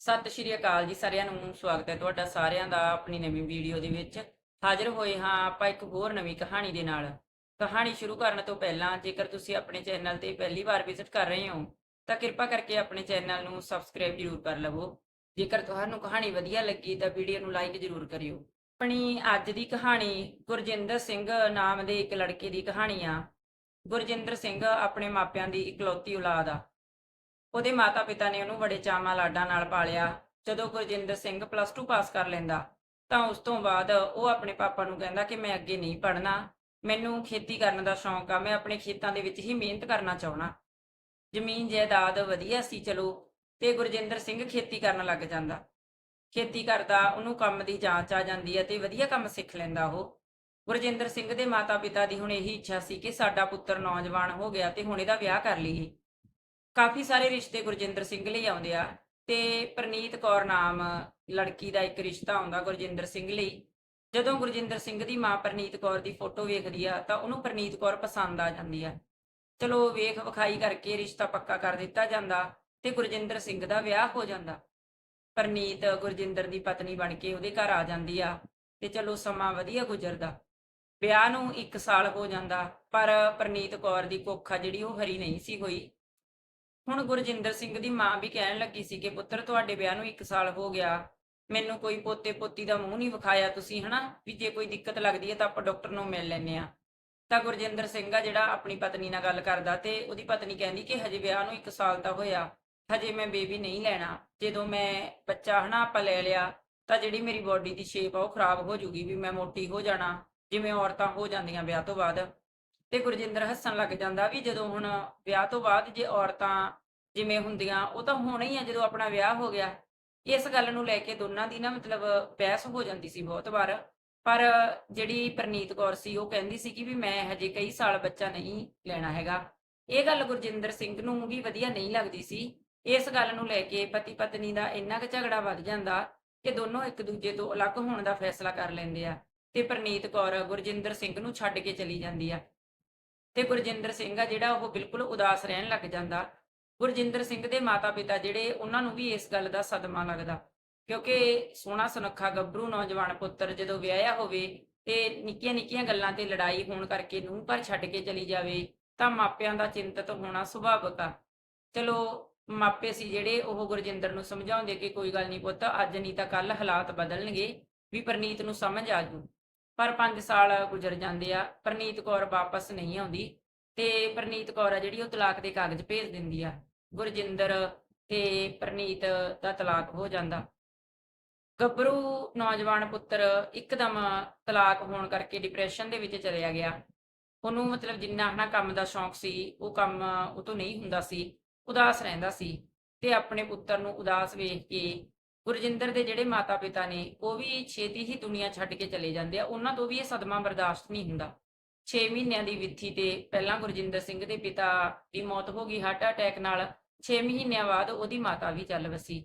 ਸਤਿ ਸ਼੍ਰੀ ਅਕਾਲ ਜੀ ਸਾਰਿਆਂ ਨੂੰ, ਸਵਾਗਤ ਹੈ ਤੁਹਾਡਾ ਸਾਰਿਆਂ ਦਾ ਆਪਣੀ ਨਵੀਂ ਵੀਡੀਓ ਦੇ ਵਿੱਚ। ਹਾਜ਼ਰ ਹੋਏ ਹਾਂ ਆਪਾਂ ਇੱਕ ਹੋਰ ਨਵੀਂ ਕਹਾਣੀ ਦੇ ਨਾਲ। ਕਹਾਣੀ ਸ਼ੁਰੂ ਕਰਨ ਤੋਂ ਪਹਿਲਾਂ ਜੇਕਰ ਤੁਸੀਂ ਆਪਣੇ ਚੈਨਲ ਤੇ ਪਹਿਲੀ ਵਾਰ ਵਿਜ਼ਿਟ ਕਰ ਰਹੇ ਹੋ, ਤਾਂ ਕਿਰਪਾ ਕਰਕੇ ਆਪਣੇ ਚੈਨਲ ਨੂੰ ਸਬਸਕ੍ਰਾਈਬ ਜ਼ਰੂਰ ਕਰ ਲਵੋ। ਜੇਕਰ ਤੁਹਾਨੂੰ ਕਹਾਣੀ ਵਧੀਆ ਲੱਗੀ ਤਾਂ ਵੀਡੀਓ ਨੂੰ ਲਾਈਕ ਜ਼ਰੂਰ ਕਰਿਓ। ਆਪਣੀ ਅੱਜ ਦੀ ਕਹਾਣੀ ਗੁਰਜਿੰਦਰ ਸਿੰਘ ਨਾਮ ਦੇ ਇੱਕ ਲੜਕੇ ਦੀ ਕਹਾਣੀ ਆ। ਗੁਰਜਿੰਦਰ ਸਿੰਘ ਆਪਣੇ ਮਾਪਿਆਂ ਦੀ ਇਕਲੌਤੀ ਔਲਾਦ ਆ। ਉਹਦੇ ਮਾਤਾ-ਪਿਤਾ ਨੇ ਉਹਨੂੰ ਬੜੇ ਚਾਵਾਂ ਲਾਡਾਂ ਨਾਲ ਪਾਲਿਆ। ਜਦੋਂ ਗੁਰਜਿੰਦਰ ਸਿੰਘ ਪਲੱਸ 2 ਪਾਸ ਕਰ ਲੈਂਦਾ, ਤਾਂ ਉਸ ਤੋਂ ਬਾਅਦ ਉਹ ਆਪਣੇ ਪਾਪਾ ਨੂੰ ਕਹਿੰਦਾ ਕਿ ਮੈਂ ਅੱਗੇ ਨਹੀਂ ਪੜ੍ਹਨਾ। ਮੈਨੂੰ ਖੇਤੀ ਕਰਨ ਦਾ ਸ਼ੌਂਕ ਆ, ਮੈਂ ਆਪਣੇ ਖੇਤਾਂ ਦੇ ਵਿੱਚ ਹੀ ਮਿਹਨਤ ਕਰਨਾ ਚਾਹਣਾ ਜ਼ਮੀਨ ਜਾਇਦਾਦ ਵਧੀਆ ਸੀ, ਚਲੋ, ਤੇ ਗੁਰਜਿੰਦਰ ਸਿੰਘ ਖੇਤੀ ਕਰਨ ਲੱਗ ਜਾਂਦਾ। ਖੇਤੀ ਕਰਦਾ, ਉਹਨੂੰ ਕੰਮ ਦੀ ਜਾਂਚ ਆ ਜਾਂਦੀ ਹੈ ਤੇ ਵਧੀਆ ਕੰਮ ਸਿੱਖ ਲੈਂਦਾ ਉਹ। ਗੁਰਜਿੰਦਰ ਸਿੰਘ ਦੇ ਮਾਤਾ-ਪਿਤਾ ਦੀ ਹੁਣ ਇਹੀ ਇੱਛਾ ਸੀ ਕਿ ਸਾਡਾ ਪੁੱਤਰ ਨੌਜਵਾਨ ਹੋ ਗਿਆ ਤੇ ਹੁਣ ਇਹਦਾ ਵਿਆਹ ਕਰ ਲਈਏ। ਕਾਫੀ ਸਾਰੇ ਰਿਸ਼ਤੇ ਗੁਰਜਿੰਦਰ ਸਿੰਘ ਲਈ ਆਉਂਦੇ ਆ ਤੇ ਪ੍ਰਨੀਤ ਕੌਰ ਨਾਮ ਲੜਕੀ ਦਾ ਇੱਕ ਰਿਸ਼ਤਾ ਆਉਂਦਾ ਗੁਰਜਿੰਦਰ ਸਿੰਘ ਲਈ। ਜਦੋਂ ਗੁਰਜਿੰਦਰ ਸਿੰਘ ਦੀ ਮਾਂ ਪ੍ਰਨੀਤ ਕੌਰ ਦੀ ਫੋਟੋ ਵੇਖਦੀ ਆ ਤਾਂ ਉਹਨੂੰ ਪ੍ਰਨੀਤ ਕੌਰ ਪਸੰਦ ਆ ਜਾਂਦੀ ਆ। ਚਲੋ ਵੇਖ ਵਿਖਾਈ ਕਰਕੇ ਰਿਸ਼ਤਾ ਪੱਕਾ ਕਰ ਦਿੱਤਾ ਜਾਂਦਾ ਤੇ ਗੁਰਜਿੰਦਰ ਸਿੰਘ ਦਾ ਵਿਆਹ ਹੋ ਜਾਂਦਾ। ਪ੍ਰਨੀਤ ਗੁਰਜਿੰਦਰ ਦੀ ਪਤਨੀ ਬਣ ਕੇ ਉਹਦੇ ਘਰ ਆ ਜਾਂਦੀ ਆ ਤੇ ਚਲੋ ਸਮਾਂ ਵਧੀਆ ਗੁਜ਼ਰਦਾ। ਵਿਆਹ ਨੂੰ 1 ਸਾਲ ਹੋ ਜਾਂਦਾ ਪਰ ਪ੍ਰਨੀਤ ਕੌਰ ਦੀ ਕੋਖਾ ਜਿਹੜੀ ਉਹ ਹਰੀ ਨਹੀਂ ਸੀ ਹੋਈ। ਹੁਣ ਗੁਰਜਿੰਦਰ ਸਿੰਘ ਦੀ ਮਾਂ ਵੀ ਕਹਿਣ ਲੱਗੀ ਸੀ ਕਿ ਪੁੱਤਰ, ਤੁਹਾਡੇ ਵਿਆਹ ਨੂੰ 1 ਸਾਲ ਹੋ ਗਿਆ। ਮੈਨੂੰ ਕੋਈ ਪੋਤੇ ਪੋਤੀ ਦਾ ਮੂੰਹ ਨਹੀਂ ਵਿਖਾਇਆ ਤੁਸੀਂ, ਹਨਾ? ਵੀ ਜੇ ਕੋਈ ਦਿੱਕਤ ਲੱਗਦੀ ਹੈ ਤਾਂ ਆਪਾਂ ਡਾਕਟਰ ਨੂੰ ਮਿਲ ਲੈਨੇ ਆ ਤਾਂ ਗੁਰਜਿੰਦਰ ਸਿੰਘ ਆ ਜਿਹੜਾ ਆਪਣੀ ਪਤਨੀ ਨਾਲ ਗੱਲ ਕਰਦਾ ਤੇ ਉਹਦੀ ਪਤਨੀ ਕਹਿੰਦੀ ਕਿ ਹਜੇ ਵਿਆਹ ਨੂੰ 1 ਸਾਲ ਤਾਂ ਹੋਇਆ, ਹਜੇ ਮੈਂ ਬੇਬੀ ਨਹੀਂ ਲੈਣਾ। ਜਦੋਂ ਮੈਂ ਬੱਚਾ, ਹਨਾ, ਆਪਾਂ ਲੈ ਲਿਆ, ਤਾਂ ਜਿਹੜੀ ਮੇਰੀ ਬਾਡੀ ਦੀ ਸ਼ੇਪ ਆ ਉਹ ਖਰਾਬ ਹੋ ਜੂਗੀ ਵੀ ਮੈਂ ਮੋਟੀ ਹੋ ਜਾਣਾ, ਜਿਵੇਂ ਔਰਤਾਂ ਹੋ ਜਾਂਦੀਆਂ ਵਿਆਹ ਤੋਂ ਬਾਅਦ। ਤੇ ਗੁਰਜਿੰਦਰ ਹੱਸਣ ਲੱਗ ਜਾਂਦਾ ਵੀ ਜਦੋਂ ਹੁਣ ਵਿਆਹ ਤੋਂ ਬਾਅਦ ਜੇ ਔਰਤਾਂ ਜਿਵੇਂ ਹੁੰਦੀਆਂ, ਉਹ ਤਾਂ ਹੋਣਾ ਹੀ ਆ ਜਦੋਂ ਆਪਣਾ ਵਿਆਹ ਹੋ ਗਿਆ। ਇਸ ਗੱਲ ਨੂੰ ਲੈ ਕੇ ਦੋਨਾਂ ਦੀ ਨਾ ਮਤਲਬ ਬਹਿਸ ਹੋ ਜਾਂਦੀ ਸੀ ਬਹੁਤ ਵਾਰ। ਪਰ ਜਿਹੜੀ ਪ੍ਰਨੀਤ ਕੌਰ ਸੀ, ਉਹ ਕਹਿੰਦੀ ਸੀ ਕਿ ਵੀ ਮੈਂ ਹਜੇ ਕਈ ਸਾਲ ਬੱਚਾ ਨਹੀਂ ਲੈਣਾ ਹੈਗਾ। ਇਹ ਗੱਲ ਗੁਰਜਿੰਦਰ ਸਿੰਘ ਨੂੰ ਵੀ ਵਧੀਆ ਨਹੀਂ ਲੱਗਦੀ ਸੀ। ਇਸ ਗੱਲ ਨੂੰ ਲੈ ਕੇ ਪਤੀ ਪਤਨੀ ਦਾ ਇੰਨਾ ਕੁ ਝਗੜਾ ਵੱਧ ਜਾਂਦਾ ਕਿ ਦੋਨੋਂ ਇੱਕ ਦੂਜੇ ਤੋਂ ਅਲੱਗ ਹੋਣ ਦਾ ਫੈਸਲਾ ਕਰ ਲੈਂਦੇ ਆ। ਤੇ ਪ੍ਰਨੀਤ ਕੌਰ ਗੁਰਜਿੰਦਰ ਸਿੰਘ ਨੂੰ ਛੱਡ ਕੇ ਚਲੀ ਜਾਂਦੀ ਆ। ਤੇ ਗੁਰਜਿੰਦਰ ਸਿੰਘ ਆ ਜਿਹੜਾ ਉਹ ਬਿਲਕੁਲ ਉਦਾਸ ਰਹਿਣ ਲੱਗ ਜਾਂਦਾ। ਗੁਰਜਿੰਦਰ ਸਿੰਘ ਦੇ ਮਾਤਾ-ਪਿਤਾ ਜਿਹੜੇ, ਉਹਨਾਂ ਨੂੰ ਵੀ ਇਸ ਗੱਲ ਦਾ ਸਦਮਾ ਲੱਗਦਾ। ਕਿਉਂਕਿ ਸੋਹਣਾ ਸੁਨੱਖਾ ਗੱਭਰੂ ਨੌਜਵਾਨ ਪੁੱਤਰ ਜਦੋਂ ਵਿਆਹਿਆ ਹੋਵੇ, ਤੇ ਨਿੱਕੀਆਂ-ਨਿੱਕੀਆਂ ਗੱਲਾਂ ਤੇ ਲੜਾਈ ਹੋਣ ਕਰਕੇ ਨੂੰਹ ਪਰ ਛੱਡ ਕੇ ਚਲੀ ਜਾਵੇ, ਤਾਂ ਮਾਪਿਆਂ ਦਾ ਚਿੰਤਤ ਹੋਣਾ ਸੁਭਾਵਿਕ ਆ। ਚਲੋ, ਮਾਪੇ ਸੀ ਜਿਹੜੇ, ਉਹ ਗੁਰਜਿੰਦਰ ਨੂੰ ਸਮਝਾਉਂਦੇ ਕਿ ਕੋਈ ਗੱਲ ਨਹੀਂ ਪੁੱਤ, ਅੱਜ ਨਹੀਂ ਤਾਂ ਕੱਲ ਹਾਲਾਤ ਬਦਲਣਗੇ, ਵੀ ਪ੍ਰਨੀਤ ਨੂੰ ਸਮਝ ਆ ਜੂ। ਪਰ 5 ਸਾਲ ਗੁਜ਼ਰ ਜਾਂਦੇ ਆ, ਪ੍ਰਨੀਤ ਕੌਰ ਵਾਪਸ ਨਹੀਂ ਆਉਂਦੀ ਤੇ ਪ੍ਰਨੀਤ ਕੌਰ ਆ ਜਿਹੜੀ ਉਹ ਤਲਾਕ ਦੇ ਕਾਗਜ਼ ਭੇਜ ਦਿੰਦੀ ਆ, ਗੁਰਜਿੰਦਰ ਤੇ ਪ੍ਰਨੀਤ ਦਾ ਤਲਾਕ ਹੋ ਜਾਂਦਾ। ਗੱਭਰੂ ਨੌਜਵਾਨ ਪੁੱਤਰ ਇੱਕਦਮ ਤਲਾਕ ਹੋਣ ਕਰਕੇ ਡਿਪਰੈਸ਼ਨ ਦੇ ਵਿੱਚ ਚਲਿਆ ਗਿਆ। ਉਹਨੂੰ ਮਤਲਬ ਜਿੰਨਾ ਹਨਾ ਕੰਮ ਦਾ ਸ਼ੌਂਕ ਸੀ, ਉਹ ਕੰਮ ਉਹ ਤੋਂ ਨਹੀਂ ਹੁੰਦਾ ਸੀ, ਉਦਾਸ ਰਹਿੰਦਾ ਸੀ ਤੇ ਆਪਣੇ ਪੁੱਤਰ ਨੂੰ ਉਦਾਸ ਵੇਖ ਕੇ ਗੁਰਜਿੰਦਰ ਦੇ ਜਿਹੜੇ ਮਾਤਾ-ਪਿਤਾ ਨੇ, ਉਹ ਵੀ ਛੇਤੀ ਹੀ ਦੁਨੀਆ ਛੱਡ ਕੇ ਚਲੇ ਜਾਂਦੇ ਆ। ਉਹਨਾਂ ਤੋਂ ਵੀ ਇਹ ਸਦਮਾ ਬਰਦਾਸ਼ਤ ਨਹੀਂ ਹੁੰਦਾ। 6 ਮਹੀਨਿਆਂ ਦੀ ਵਿੱਥੀ ਤੇ ਪਹਿਲਾਂ ਗੁਰਜਿੰਦਰ ਸਿੰਘ ਦੇ ਪਿਤਾ ਦੀ ਮੌਤ ਹੋ ਗਈ ਹਾਰਟ ਅਟੈਕ ਨਾਲ। 6 ਮਹੀਨਿਆਂ ਬਾਅਦ ਉਹਦੀ ਮਾਤਾ ਵੀ ਚੱਲ ਵਸੀ।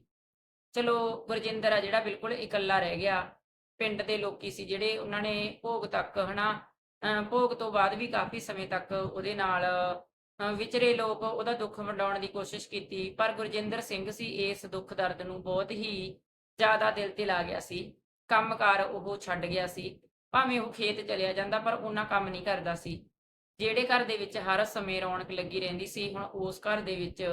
ਚਲੋ, ਗੁਰਜਿੰਦਰ ਆ ਜਿਹੜਾ ਬਿਲਕੁਲ ਇਕੱਲਾ ਰਹਿ ਗਿਆ। ਪਿੰਡ ਦੇ ਲੋਕੀ ਸੀ ਜਿਹੜੇ ਉਹਨਾਂ ਨੇ ਭੋਗ ਤੱਕ, ਹਨਾ, ਅਹ ਭੋਗ ਤੋਂ ਬਾਅਦ ਵੀ ਕਾਫੀ ਸਮੇਂ ਤੱਕ ਉਹਦੇ ਨਾਲ ਵਿਚਰੇ ਲੋਕ ਉਹਦਾ ਦੁੱਖ ਵੰਡਾਉਣ ਦੀ ਕੋਸ਼ਿਸ਼ ਕੀਤੀ, ਪਰ ਗੁਰਜਿੰਦਰ ਸਿੰਘ ਸੀ, ਇਸ ਦੁੱਖ ਦਰਦ ਨੂੰ ਬਹੁਤ ਹੀ ਜ਼ਿਆਦਾ ਦਿਲ ਤੇ ਲਾ ਗਿਆ ਸੀ। ਕੰਮਕਾਰ ਉਹ ਛੱਡ ਗਿਆ ਸੀ। ਭਾਵੇਂ ਉਹ ਖੇਤ ਚਲਿਆ ਜਾਂਦਾ, ਪਰ ਉਹਨਾਂ ਕੰਮ ਨਹੀਂ ਕਰਦਾ ਸੀ। ਜਿਹੜੇ ਘਰ ਦੇ ਵਿੱਚ ਹਰ ਸਮੇਂ ਰੌਣਕ ਲੱਗੀ ਰਹਿੰਦੀ ਸੀ, ਹੁਣ ਉਸ ਘਰ ਦੇ ਵਿੱਚ,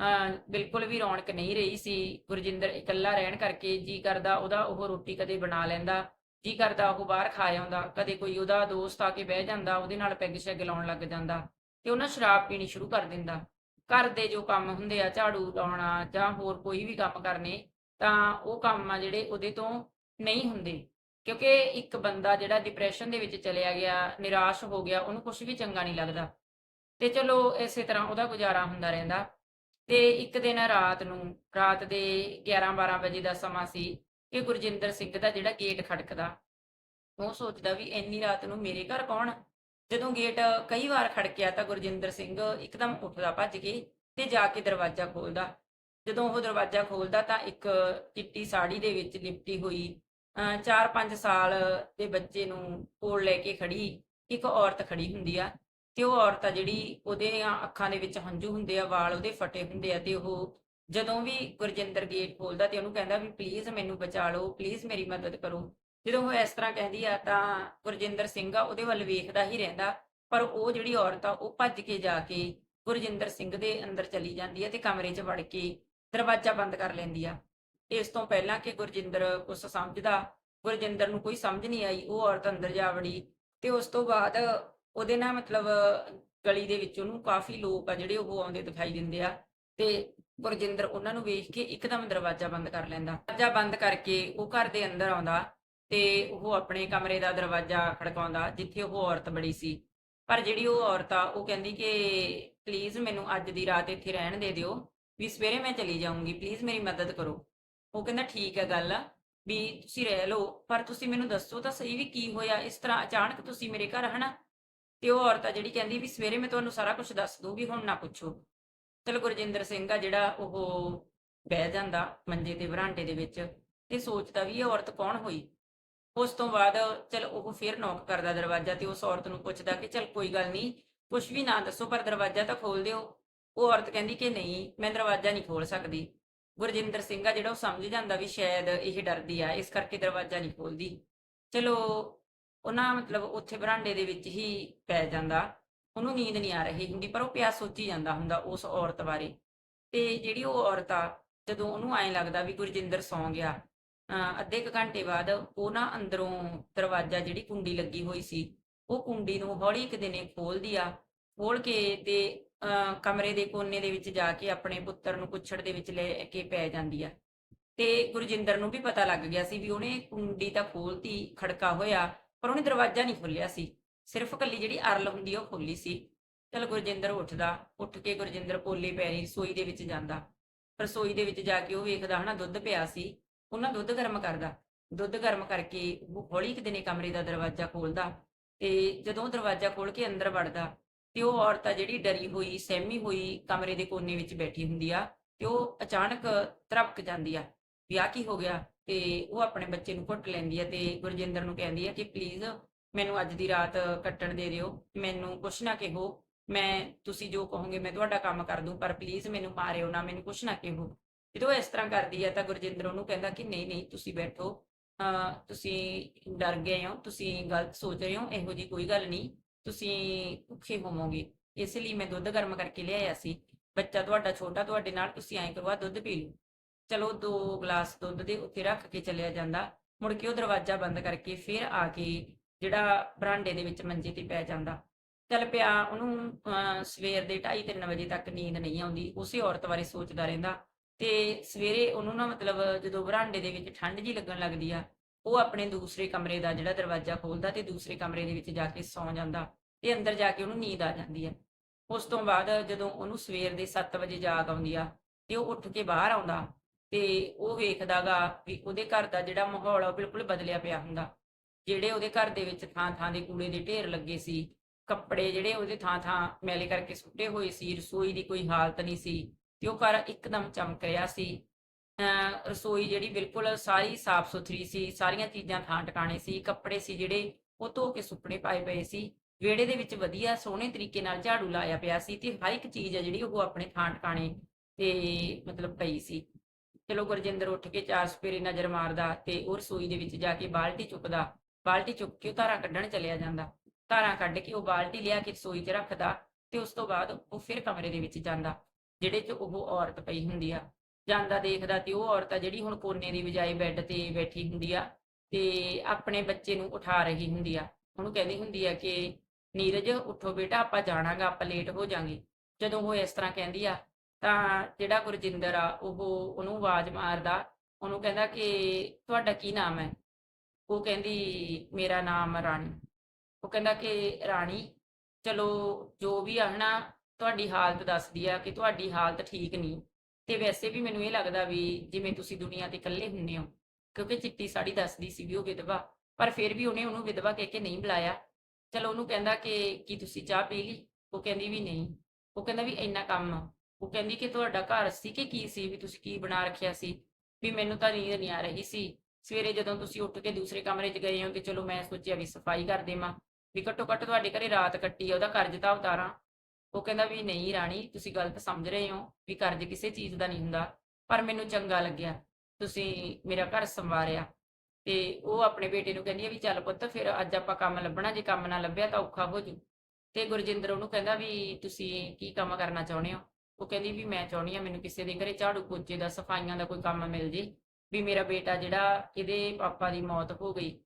ਅਹ, ਬਿਲਕੁਲ ਵੀ ਰੌਣਕ ਨਹੀਂ ਰਹੀ ਸੀ। ਗੁਰਜਿੰਦਰ ਇਕੱਲਾ ਰਹਿਣ ਕਰਕੇ ਜੀ ਕਰਦਾ ਉਹਦਾ, ਉਹ ਰੋਟੀ ਕਦੇ ਬਣਾ ਲੈਂਦਾ, ਜੀ ਕਰਦਾ ਉਹ ਬਾਹਰ ਖਾ ਆਉਂਦਾ, ਕਦੇ ਕੋਈ ਉਹਦਾ ਦੋਸਤ ਆ ਕੇ ਬਹਿ ਜਾਂਦਾ, ਉਹਦੇ ਨਾਲ ਪੈਗ ਸ਼ੈਗ ਲਾਉਣ ਲੱਗ ਜਾਂਦਾ। ਤੇ ਉਹਨਾਂ ਸ਼ਰਾਬ ਪੀਣੀ ਸ਼ੁਰੂ ਕਰ ਦਿੰਦਾ। ਘਰ ਦੇ ਜੋ ਕੰਮ ਹੁੰਦੇ ਆ, ਝਾੜੂ ਲਾਉਣਾ ਜਾਂ ਹੋਰ ਕੋਈ ਵੀ ਕੰਮ ਕਰਨੇ, ਤਾਂ ਉਹ ਕੰਮ ਆ ਜਿਹੜੇ ਉਹਦੇ ਤੋਂ ਨਹੀਂ ਹੁੰਦੇ। ਕਿਉਂਕਿ ਇੱਕ ਬੰਦਾ ਜਿਹੜਾ ਡਿਪਰੈਸ਼ਨ ਦੇ ਵਿੱਚ ਚਲਿਆ ਗਿਆ, ਨਿਰਾਸ਼ ਹੋ ਗਿਆ, ਉਹਨੂੰ ਕੁਝ ਵੀ ਚੰਗਾ ਨਹੀਂ ਲੱਗਦਾ। ਤੇ ਚਲੋ, ਇਸੇ ਤਰ੍ਹਾਂ ਉਹਦਾ ਗੁਜ਼ਾਰਾ ਹੁੰਦਾ ਰਹਿੰਦਾ। ਤੇ ਇੱਕ ਦਿਨ ਰਾਤ ਨੂੰ, ਰਾਤ ਦੇ 11-12 ਵਜੇ ਦਾ ਸਮਾਂ ਸੀ ਕਿ ਗੁਰਜਿੰਦਰ ਸਿੰਘ ਦਾ ਜਿਹੜਾ ਗੇਟ ਖੜਕਦਾ। ਉਹ ਸੋਚਦਾ ਵੀ ਇੰਨੀ ਰਾਤ ਨੂੰ ਮੇਰੇ ਘਰ ਕੌਣ ਜਦੋਂ ਗੇਟ ਕਈ ਵਾਰ ਖੜਕਿਆ ਤਾਂ ਗੁਰਜਿੰਦਰ ਸਿੰਘ ਇੱਕਦਮ ਉੱਠਦਾ, ਭੱਜ ਕੇ ਤੇ ਜਾ ਕੇ ਦਰਵਾਜ਼ਾ ਖੋਲਦਾ ਜਦੋਂ ਉਹ ਦਰਵਾਜ਼ਾ ਖੋਲਦਾ ਤਾਂ ਇੱਕ ਚਿੱਟੀ ਸਾੜੀ ਦੇ ਵਿੱਚ ਲਿਪਟੀ ਹੋਈ। 4-5 ਸਾਲ ਦੇ ਬੱਚੇ ਨੂੰ ਕੋਲ ਲੈ ਕੇ ਖੜੀ ਇੱਕ ਔਰਤ ਖੜੀ ਹੁੰਦੀ ਆ ਤੇ ਉਹ ਔਰਤ ਆ ਜਿਹੜੀ ਉਹਦੇ ਅੱਖਾਂ ਦੇ ਵਿੱਚ ਹੰਝੂ ਹੁੰਦੇ ਆ, ਵਾਲ ਉਹਦੇ ਫਟੇ ਹੁੰਦੇ ਆ ਤੇ ਉਹ ਜਦੋਂ ਵੀ ਗੁਰਜਿੰਦਰ ਗੇਟ ਖੋਲਦਾ ਤੇ ਉਹਨੂੰ ਕਹਿੰਦਾ ਵੀ ਪਲੀਜ਼ ਮੈਨੂੰ ਬਚਾ ਲਓ ਪਲੀਜ਼ ਮੇਰੀ ਮਦਦ ਕਰੋ। ਜਦੋਂ ਉਹ ਇਸ ਤਰ੍ਹਾਂ ਕਹਿੰਦੀ ਆ ਤਾਂ ਗੁਰਜਿੰਦਰ ਸਿੰਘ ਆ, ਉਹਦੇ ਵੱਲ ਵੇਖਦਾ ਹੀ ਰਹਿੰਦਾ, ਪਰ ਉਹ ਜਿਹੜੀ ਔਰਤ ਆ, ਉਹ ਭੱਜ ਕੇ ਜਾ ਕੇ ਗੁਰਜਿੰਦਰ ਸਿੰਘ ਦੇ ਅੰਦਰ ਚਲੀ ਜਾਂਦੀ ਹੈ ਤੇ ਕਮਰੇ 'ਚ ਵੜ ਕੇ ਦਰਵਾਜ਼ਾ ਬੰਦ ਕਰ ਲੈਂਦੀ ਆ। ਇਸ ਤੋਂ ਪਹਿਲਾਂ ਕਿ ਗੁਰਜਿੰਦਰ ਕੁਛ ਸਮਝਦਾ, ਗੁਰਜਿੰਦਰ ਨੂੰ ਕੋਈ ਸਮਝ ਨਹੀਂ ਆਈ, ਉਹ ਔਰਤ ਅੰਦਰ ਜਾ ਵੜੀ ਤੇ ਉਸ ਤੋਂ ਬਾਅਦ ਉਹਦੇ ਨਾਲ ਮਤਲਬ ਗਲੀ ਦੇ ਵਿੱਚ ਉਹਨੂੰ ਕਾਫੀ ਲੋਕ ਆ ਜਿਹੜੇ ਉਹ ਆਉਂਦੇ ਦਿਖਾਈ ਦਿੰਦੇ ਆ ਤੇ ਗੁਰਜਿੰਦਰ ਉਹਨਾਂ ਨੂੰ ਵੇਖ ਕੇ ਇੱਕਦਮ ਦਰਵਾਜ਼ਾ ਬੰਦ ਕਰ ਲੈਂਦਾ। ਦਰਵਾਜ਼ਾ ਬੰਦ ਕਰਕੇ ਉਹ ਘਰ ਦੇ ਅੰਦਰ ਆਉਂਦਾ ਤੇ ਉਹ ਆਪਣੇ ਕਮਰੇ ਦਾ ਦਰਵਾਜ਼ਾ ਖੜਕਾਉਂਦਾ, ਜਿੱਥੇ ਉਹ ਔਰਤ ਬੜੀ ਸੀ। ਪਰ ਜਿਹੜੀ ਉਹ ਔਰਤ ਆ, ਉਹ ਕਹਿੰਦੀ ਕਿ ਪਲੀਜ਼ ਮੈਨੂੰ ਅੱਜ ਦੀ ਰਾਤ ਇੱਥੇ ਰਹਿਣ ਦੇ ਦਿਓ, ਵੀ ਸਵੇਰੇ ਮੈਂ ਚਲੀ ਜਾਊਂਗੀ ਪਲੀਜ਼ ਮੇਰੀ ਮਦਦ ਕਰੋ। ਉਹ ਕਹਿੰਦਾ, ਠੀਕ ਹੈ ਗੱਲ ਵੀ ਤੁਸੀਂ ਰਹਿ ਲਓ, ਪਰ ਤੁਸੀਂ ਮੈਨੂੰ ਦੱਸੋ ਤਾਂ ਸਹੀ ਵੀ ਕੀ ਹੋਇਆ, ਇਸ ਤਰ੍ਹਾਂ ਅਚਾਨਕ ਤੁਸੀਂ ਮੇਰੇ ਘਰ, ਹਨਾ? ਤੇ ਉਹ ਔਰਤ ਆ ਜਿਹੜੀ ਕਹਿੰਦੀ ਵੀ ਸਵੇਰੇ ਮੈਂ ਤੁਹਾਨੂੰ ਸਾਰਾ ਕੁਝ ਦੱਸ ਦੂੰਗੀ ਹੁਣ ਨਾ ਪੁੱਛੋ। ਚਲੋ ਗੁਰਜਿੰਦਰ ਸਿੰਘ ਆ ਜਿਹੜਾ ਉਹ ਬਹਿ ਜਾਂਦਾ ਮੰਜੇ ਤੇ ਬਰਾਂਡੇ ਦੇ ਵਿੱਚ, ਤੇ ਸੋਚਦਾ ਵੀ ਇਹ ਔਰਤ ਕੌਣ ਹੋਈ? ਉਸ ਤੋਂ ਬਾਅਦ ਚਲ ਉਹ ਫਿਰ ਨੌਕ ਕਰਦਾ ਦਰਵਾਜ਼ਾ ਤੇ ਉਸ ਔਰਤ ਨੂੰ ਪੁੱਛਦਾ ਕਿ ਚਲ ਕੋਈ ਗੱਲ ਨਹੀਂ ਕੁਝ ਵੀ ਨਾ ਦੱਸੋ, ਪਰ ਦਰਵਾਜ਼ਾ ਤਾਂ ਖੋਲ ਦਿਓ। ਉਹ ਔਰਤ ਕਹਿੰਦੀ ਕਿ ਨਹੀਂ, ਮੈਂ ਦਰਵਾਜ਼ਾ ਨਹੀਂ ਖੋਲ ਸਕਦੀ। ਗੁਰਜਿੰਦਰ ਸਿੰਘ ਆ ਜਿਹੜਾ ਉਹ ਸਮਝ ਜਾਂਦਾ ਵੀ ਸ਼ਾਇਦ ਇਹ ਡਰਦੀ ਆ, ਇਸ ਕਰਕੇ ਦਰਵਾਜ਼ਾ ਨਹੀਂ ਖੋਲਦੀ ਚਲੋ, ਉਹਨਾਂ ਮਤਲਬ ਉੱਥੇ ਬਰਾਂਡੇ ਦੇ ਵਿੱਚ ਹੀ ਪੈ ਜਾਂਦਾ। ਉਹਨੂੰ ਨੀਂਦ ਨਹੀਂ ਆ ਰਹੀ ਹੁੰਦੀ, ਪਰ ਉਹ ਪਿਆ ਸੋਚੀ ਜਾਂਦਾ ਹੁੰਦਾ ਉਸ ਔਰਤ ਬਾਰੇ। ਤੇ ਜਿਹੜੀ ਉਹ ਔਰਤ ਆ, ਜਦੋਂ ਉਹਨੂੰ ਐਂ ਲੱਗਦਾ ਵੀ ਗੁਰਜਿੰਦਰ ਸੌਂ ਗਿਆ ਅੱਧੇ ਕੁ ਘੰਟੇ ਬਾਅਦ ਉਹ ਨਾ ਅੰਦਰੋਂ ਦਰਵਾਜ਼ਾ ਜਿਹੜੀ ਕੁੰਡੀ ਲੱਗੀ ਹੋਈ ਸੀ, ਉਹ ਕੁੰਡੀ ਨੂੰ ਹੌਲੀ ਇੱਕ ਦਿਨੇ ਖੋਲਦੀ ਆ ਖੋਲ ਕੇ ਤੇ, ਅਹ ਕਮਰੇ ਦੇ ਕੋਨੇ ਦੇ ਵਿੱਚ ਜਾ ਕੇ ਆਪਣੇ ਪੁੱਤਰ ਨੂੰ ਕੁੱਛੜ ਦੇ ਵਿੱਚ ਲੈ ਕੇ ਪੈ ਜਾਂਦੀ ਆ। ਤੇ ਗੁਰਜਿੰਦਰ ਨੂੰ ਵੀ ਪਤਾ ਲੱਗ ਗਿਆ ਸੀ ਵੀ ਉਹਨੇ ਕੁੰਡੀ ਤਾਂ ਖੋਲਤੀ ਖੜਕਾ ਹੋਇਆ, ਪਰ ਉਹਨੇ ਦਰਵਾਜ਼ਾ ਨਹੀਂ ਖੋਲਿਆ ਸੀ। ਸਿਰਫ ਕੱਲੀ ਜਿਹੜੀ ਅਰਲ ਹੁੰਦੀ ਉਹ ਖੋਲੀ ਸੀ। ਚਲ ਗੁਰਜਿੰਦਰ ਉੱਠਦਾ, ਉੱਠ ਕੇ ਗੁਰਜਿੰਦਰ ਪੋਲੇ ਪੈਰੀ ਰਸੋਈ ਦੇ ਵਿੱਚ ਜਾਂਦਾ। ਰਸੋਈ ਦੇ ਵਿੱਚ ਜਾ ਕੇ ਉਹ ਵੇਖਦਾ ਹਨਾ, ਦੁੱਧ ਪਿਆ ਸੀ। ਉਹਨਾਂ ਦੁੱਧ ਗਰਮ ਕਰਦਾ। ਦੁੱਧ ਗਰਮ ਕਰਕੇ ਹੌਲੀ ਇੱਕ ਦਿਨੇ ਕਮਰੇ ਦਾ ਦਰਵਾਜ਼ਾ ਖੋਲਦਾ ਤੇ ਜਦੋਂ ਉਹ ਦਰਵਾਜ਼ਾ ਖੋਲ ਕੇ ਅੰਦਰ ਵੜਦਾ ਤੇ ਉਹ ਔਰਤ ਆ ਜਿਹੜੀ ਡਰੀ ਹੋਈ, ਸਹਿਮੀ ਹੋਈ ਕਮਰੇ ਦੇ ਕੋਨੇ ਵਿੱਚ ਬੈਠੀ ਹੁੰਦੀ ਆ ਤੇ ਉਹ ਅਚਾਨਕ ਤਰਪਕ ਜਾਂਦੀ ਆ। ਵਿਆਹ ਕੀ ਹੋ ਗਿਆ? ਤੇ ਉਹ ਆਪਣੇ ਬੱਚੇ ਨੂੰ ਘੁੱਟ ਲੈਂਦੀ ਆ ਤੇ ਗੁਰਜਿੰਦਰ ਨੂੰ ਕਹਿੰਦੀ ਆ ਕਿ ਪਲੀਜ਼ ਮੈਨੂੰ ਅੱਜ ਦੀ ਰਾਤ ਕੱਟਣ ਦੇ ਦਿਓ, ਮੈਨੂੰ ਕੁਛ ਨਾ ਕਹੋ, ਮੈਂ ਤੁਸੀਂ ਜੋ ਕਹੋਗੇ ਮੈਂ ਤੁਹਾਡਾ ਕੰਮ ਕਰ ਦੂੰ, ਪਰ ਪਲੀਜ਼ ਮੈਨੂੰ ਮਾਰਿਓ ਨਾ, ਮੈਨੂੰ ਕੁਛ ਨਾ ਕਹੋ। ਜਦੋਂ ਇਸ ਤਰ੍ਹਾਂ ਕਰਦੀ ਹੈ ਤਾਂ ਗੁਰਜਿੰਦਰ ਉਹਨੂੰ ਕਹਿੰਦਾ ਕਿ ਨਹੀਂ ਨਹੀਂ ਤੁਸੀਂ ਬੈਠੋ। ਅਹ ਤੁਸੀਂ ਡਰ ਗਏ ਹੋ ਤੁਸੀਂ ਗਲਤ ਸੋਚ ਰਹੇ ਹੋ ਇਹੋ ਜੀ ਕੋਈ ਗੱਲ ਨਹੀਂ ਤੁਸੀਂ ਭੁੱਖੇ ਹੋਵੋਗੇ। ਇਸ ਲਈ ਮੈਂ ਦੁੱਧ ਗਰਮ ਕਰਕੇ ਲਿਆਇਆ ਸੀ। ਬੱਚਾ ਤੁਹਾਡਾ ਛੋਟਾ ਤੁਹਾਡੇ ਨਾਲ ਤੁਸੀਂ ਐਂ ਕਰਵਾ ਦੁੱਧ ਪੀ ਲਓ। ਚਲੋ ਦੋ ਗਲਾਸ ਦੁੱਧ ਦੇ ਉੱਤੇ ਰੱਖ ਕੇ ਚੱਲਿਆ ਜਾਂਦਾ। ਮੁੜ ਕੇ ਉਹ ਦਰਵਾਜ਼ਾ ਬੰਦ ਕਰਕੇ ਫਿਰ ਆ ਕੇ ਜਿਹੜਾ ਬਰਾਂਡੇ ਦੇ ਵਿੱਚ ਮੰਜੇ ਤੇ ਪੈ ਜਾਂਦਾ। ਚੱਲ ਪਿਆ ਉਹਨੂੰ ਅਹ, ਸਵੇਰ ਦੇ 2:30 ਵਜੇ ਤੱਕ ਨੀਂਦ ਨਹੀਂ ਆਉਂਦੀ। ਉਸੇ ਔਰਤ ਬਾਰੇ ਸੋਚਦਾ ਰਹਿੰਦਾ। ਤੇ ਸਵੇਰੇ ਉਹਨੂੰ ਨਾ ਮਤਲਬ ਜਦੋਂ ਬਰਾਂਡੇ ਦੇ ਵਿੱਚ ਠੰਡ ਜੀ ਲੱਗਣ ਲੱਗਦੀ ਆ, ਉਹ ਆਪਣੇ ਦੂਸਰੇ ਕਮਰੇ ਦਾ ਜਿਹੜਾ ਦਰਵਾਜ਼ਾ ਖੋਲਦਾ ਤੇ ਦੂਸਰੇ ਕਮਰੇ ਦੇ ਵਿੱਚ ਜਾ ਕੇ ਸੌਂ ਜਾਂਦਾ ਤੇ ਅੰਦਰ ਜਾ ਕੇ ਉਹਨੂੰ ਨੀਂਦ ਆ ਜਾਂਦੀ ਆ। ਉਸ ਤੋਂ ਬਾਅਦ ਜਦੋਂ ਉਹਨੂੰ ਸਵੇਰ ਦੇ 7 ਵਜੇ ਜਾਗ ਆਉਂਦੀ ਆ ਤੇ ਉਹ ਉੱਠ ਕੇ ਬਾਹਰ ਆਉਂਦਾ ਤੇ ਉਹ ਵੇਖਦਾਗਾ ਵੀ ਉਹਦੇ ਘਰ ਦਾ ਜਿਹੜਾ ਮਾਹੌਲ ਆ ਉਹ ਬਿਲਕੁਲ ਬਦਲਿਆ ਪਿਆ ਹੁੰਦਾ। ਜਿਹੜੇ ਉਹਦੇ ਘਰ ਦੇ ਵਿੱਚ ਥਾਂ ਥਾਂ ਦੇ ਕੂੜੇ ਦੇ ਢੇਰ ਲੱਗੇ ਸੀ, ਕੱਪੜੇ ਜਿਹੜੇ ਉਹਦੇ ਥਾਂ ਥਾਂ ਮੈਲੇ ਕਰਕੇ ਸੁੱਟੇ ਹੋਏ ਸੀ, ਰਸੋਈ ਦੀ ਕੋਈ ਹਾਲਤ ਨਹੀਂ ਸੀ ਤੇ ਉਹ ਘਰ ਇੱਕਦਮ ਚਮਕ ਰਿਹਾ ਸੀ। ਅਹ ਰਸੋਈ ਜਿਹੜੀ ਬਿਲਕੁਲ ਸਾਰੀ ਸਾਫ਼ ਸੁਥਰੀ ਸੀ, ਸਾਰੀਆਂ ਚੀਜ਼ਾਂ ਥਾਂ ਟਿਕਾਣੇ ਸੀ, ਕੱਪੜੇ ਸੀ ਜਿਹੜੇ ਉਹ ਧੋ ਕੇ ਸੁੱਕਣੇ ਪਾਏ ਪਏ ਸੀ। ਵਿਹੜੇ ਦੇ ਵਿੱਚ ਵਧੀਆ ਸੋਹਣੇ ਤਰੀਕੇ ਨਾਲ ਝਾੜੂ ਲਾਇਆ ਪਿਆ ਸੀ ਤੇ ਹਰ ਇੱਕ ਚੀਜ਼ ਆ ਜਿਹੜੀ ਉਹ ਆਪਣੇ ਥਾਂ ਟਿਕਾਣੇ ਤੇ ਮਤਲਬ ਪਈ ਸੀ। ਚਲੋ ਗੁਰਜਿੰਦਰ ਉੱਠ ਕੇ ਚਾਰ ਸਪੇਰੇ ਨਜ਼ਰ ਮਾਰਦਾ ਤੇ ਉਹ ਰਸੋਈ ਦੇ ਵਿੱਚ ਜਾ ਕੇ ਬਾਲਟੀ ਚੁੱਕਦਾ। ਬਾਲਟੀ ਚੁੱਕ ਕੇ ਉਹ ਧਾਰਾਂ ਕੱਢਣ ਚਲਿਆ ਜਾਂਦਾ। ਧਾਰਾਂ ਕੱਢ ਕੇ ਉਹ ਬਾਲਟੀ ਲਿਆ ਕੇ ਰਸੋਈ 'ਚ ਰੱਖਦਾ ਤੇ ਉਸ ਤੋਂ ਬਾਅਦ ਉਹ ਫਿਰ ਕਮਰੇ ਦੇ ਵਿੱਚ ਜਾਂਦਾ। ਜਿਹੜੇ 'ਚ ਉਹ ਔਰਤ ਪਈ ਹੁੰਦੀ ਆ, ਜਾਂਦਾ ਦੇਖਦਾ ਤੇ ਉਹ ਔਰਤ ਆ ਜਿਹੜੀ ਹੁਣ ਕੋਨੇ ਦੀ ਬਜਾਏ ਬੈੱਡ ਤੇ ਬੈਠੀ ਹੁੰਦੀ ਆ ਤੇ ਆਪਣੇ ਬੱਚੇ ਨੂੰ ਉਠਾ ਰਹੀ ਹੁੰਦੀ ਆ। ਉਹਨੂੰ ਕਹਿੰਦੀ ਹੁੰਦੀ ਆ ਕਿ, ਨੀਰਜ, ਉੱਠੋ ਬੇਟਾ, ਆਪਾਂ ਜਾਣਾਗਾ, ਆਪਾਂ ਲੇਟ ਹੋ ਜਾਾਂਗੇ। ਜਦੋਂ ਉਹ ਇਸ ਤਰ੍ਹਾਂ ਕਹਿੰਦੀ ਆ, ਤਾਂ ਜਿਹੜਾ ਗੁਰਜਿੰਦਰ ਆ, ਉਹ ਉਹਨੂੰ ਆਵਾਜ਼ ਮਾਰਦਾ, ਉਹਨੂੰ ਕਹਿੰਦਾ ਕਿ, ਤੁਹਾਡਾ ਕੀ ਨਾਮ ਹੈ? ਉਹ ਕਹਿੰਦੀ, ਮੇਰਾ ਨਾਮ ਰਾਣੀ। ਉਹ ਕਹਿੰਦਾ ਕਿ, ਰਾਣੀ, ਚਲੋ ਜੋ ਵੀ ਆ ਹਨਾ ਤੁਹਾਡੀ ਹਾਲਤ ਦੱਸਦੀ ਆ ਕਿ ਤੁਹਾਡੀ ਹਾਲਤ ਠੀਕ ਨਹੀਂ। ਤੇ ਵੈਸੇ ਵੀ ਮੈਨੂੰ ਇਹ ਲੱਗਦਾ ਵੀ ਜਿਵੇਂ ਤੁਸੀਂ ਦੁਨੀਆ ਤੇ ਇਕੱਲੇ ਹੁੰਨੇ ਹੋ, ਕਿਉਂਕਿ ਚਿੱਟੀ ਸਾੜੀ ਦੱਸਦੀ ਸੀ ਵੀ ਉਹ ਵਿਧਵਾ, ਪਰ ਫਿਰ ਵੀ ਉਹਨੇ ਉਹਨੂੰ ਵਿਧਵਾ ਕਹਿ ਕੇ ਨਹੀਂ ਬੁਲਾਇਆ। ਚਲੋ ਉਹਨੂੰ ਕਹਿੰਦਾ ਕਿ, ਕੀ ਤੁਸੀਂ ਚਾਹ ਪੀ ਲਈ? ਉਹ ਕਹਿੰਦੀ ਵੀ ਨਹੀਂ। ਉਹ ਕਹਿੰਦਾ ਵੀ ਇੰਨਾ ਕੰਮ ਉਹ ਕਹਿੰਦੀ ਕਿ ਤੁਹਾਡਾ ਘਰ ਸੀ ਕਿ ਕੀ ਸੀ? ਵੀ ਤੁਸੀਂ ਕੀ ਬਣਾ ਰੱਖਿਆ ਸੀ? ਵੀ ਮੈਨੂੰ ਤਾਂ ਨੀਂਦ ਨਹੀਂ ਆ ਰਹੀ ਸੀ। ਸਵੇਰੇ ਜਦੋਂ ਤੁਸੀਂ ਉੱਠ ਕੇ ਦੂਸਰੇ ਕਮਰੇ 'ਚ ਗਏ ਹੋ ਤੇ ਚਲੋ ਮੈਂ ਸੋਚਿਆ ਵੀ ਸਫ਼ਾਈ ਕਰ ਦੇਵਾਂ, ਵੀ ਘੱਟੋ ਘੱਟ ਤੁਹਾਡੇ ਘਰੇ ਰਾਤ ਕੱਟੀ ਆ, ਉਹਦਾ ਕਰਜ਼ ਤਾਂ ਉਤਾਰਾਂ। ਉਹ ਕਹਿੰਦਾ ਵੀ ਨਹੀਂ ਰਾਣੀ, ਤੁਸੀਂ ਗਲਤ ਸਮਝ ਰਹੇ ਹੋ ਵੀ ਕਰਜ਼ ਕਿਸੇ ਚੀਜ਼ ਦਾ ਨਹੀਂ ਹੁੰਦਾ, ਪਰ ਮੈਨੂੰ ਚੰਗਾ ਲੱਗਿਆ, ਤੁਸੀਂ ਮੇਰਾ ਘਰ ਸੰਵਾਰਿਆ। ਤੇ ਉਹ ਆਪਣੇ ਬੇਟੇ ਨੂੰ ਕਹਿੰਦੀ ਆ ਵੀ ਚੱਲ ਪੁੱਤ, ਫਿਰ ਅੱਜ ਆਪਾਂ ਕੰਮ ਲੱਭਣਾ, ਜੇ ਕੰਮ ਨਾ ਲੱਭਿਆ ਤਾਂ ਔਖਾ ਹੋ ਜੂ। ਤੇ ਗੁਰਜਿੰਦਰ ਉਹਨੂੰ ਕਹਿੰਦਾ ਵੀ ਤੁਸੀਂ ਕੀ ਕੰਮ ਕਰਨਾ ਚਾਹੁੰਦੇ ਹੋ? ਉਹ ਕਹਿੰਦੀ ਵੀ ਮੈਂ ਚਾਹੁੰਦੀ ਆ ਮੈਨੂੰ ਕਿਸੇ ਦੇ ਘਰੇ ਝਾੜੂ ਪੋਚੇ ਦਾ, ਸਫਾਈਆਂ ਦਾ ਕੋਈ ਕੰਮ ਮਿਲ ਜੇ, ਵੀ ਮੇਰਾ ਬੇਟਾ ਜਿਹੜਾ ਇਹਦੇ ਪਾਪਾ ਦੀ ਮੌਤ ਹੋ ਗਈ।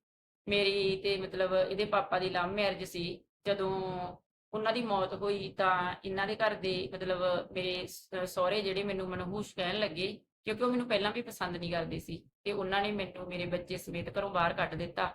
ਮੇਰੀ ਤੇ ਮਤਲਬ ਇਹਦੇ ਪਾਪਾ ਦੀ ਲਵ ਮੈਰਿਜ ਸੀ, ਜਦੋਂ ਉਹਨਾਂ ਦੀ ਮੌਤ ਹੋਈ ਤਾਂ ਇਹਨਾਂ ਦੇ ਘਰ ਦੇ ਮਤਲਬ ਮੇਰੇ ਸਹੁਰੇ ਜਿਹੜੇ ਮੈਨੂੰ ਮਨਹੂਸ ਕਹਿਣ ਲੱਗੇ, ਕਿਉਂਕਿ ਉਹ ਮੈਨੂੰ ਪਹਿਲਾਂ ਵੀ ਪਸੰਦ ਨਹੀਂ ਕਰਦੇ ਸੀ ਤੇ ਉਹਨਾਂ ਨੇ ਮੈਨੂੰ ਮੇਰੇ ਬੱਚੇ ਸਮੇਤ ਘਰੋਂ ਬਾਹਰ ਕੱਢ ਦਿੱਤਾ।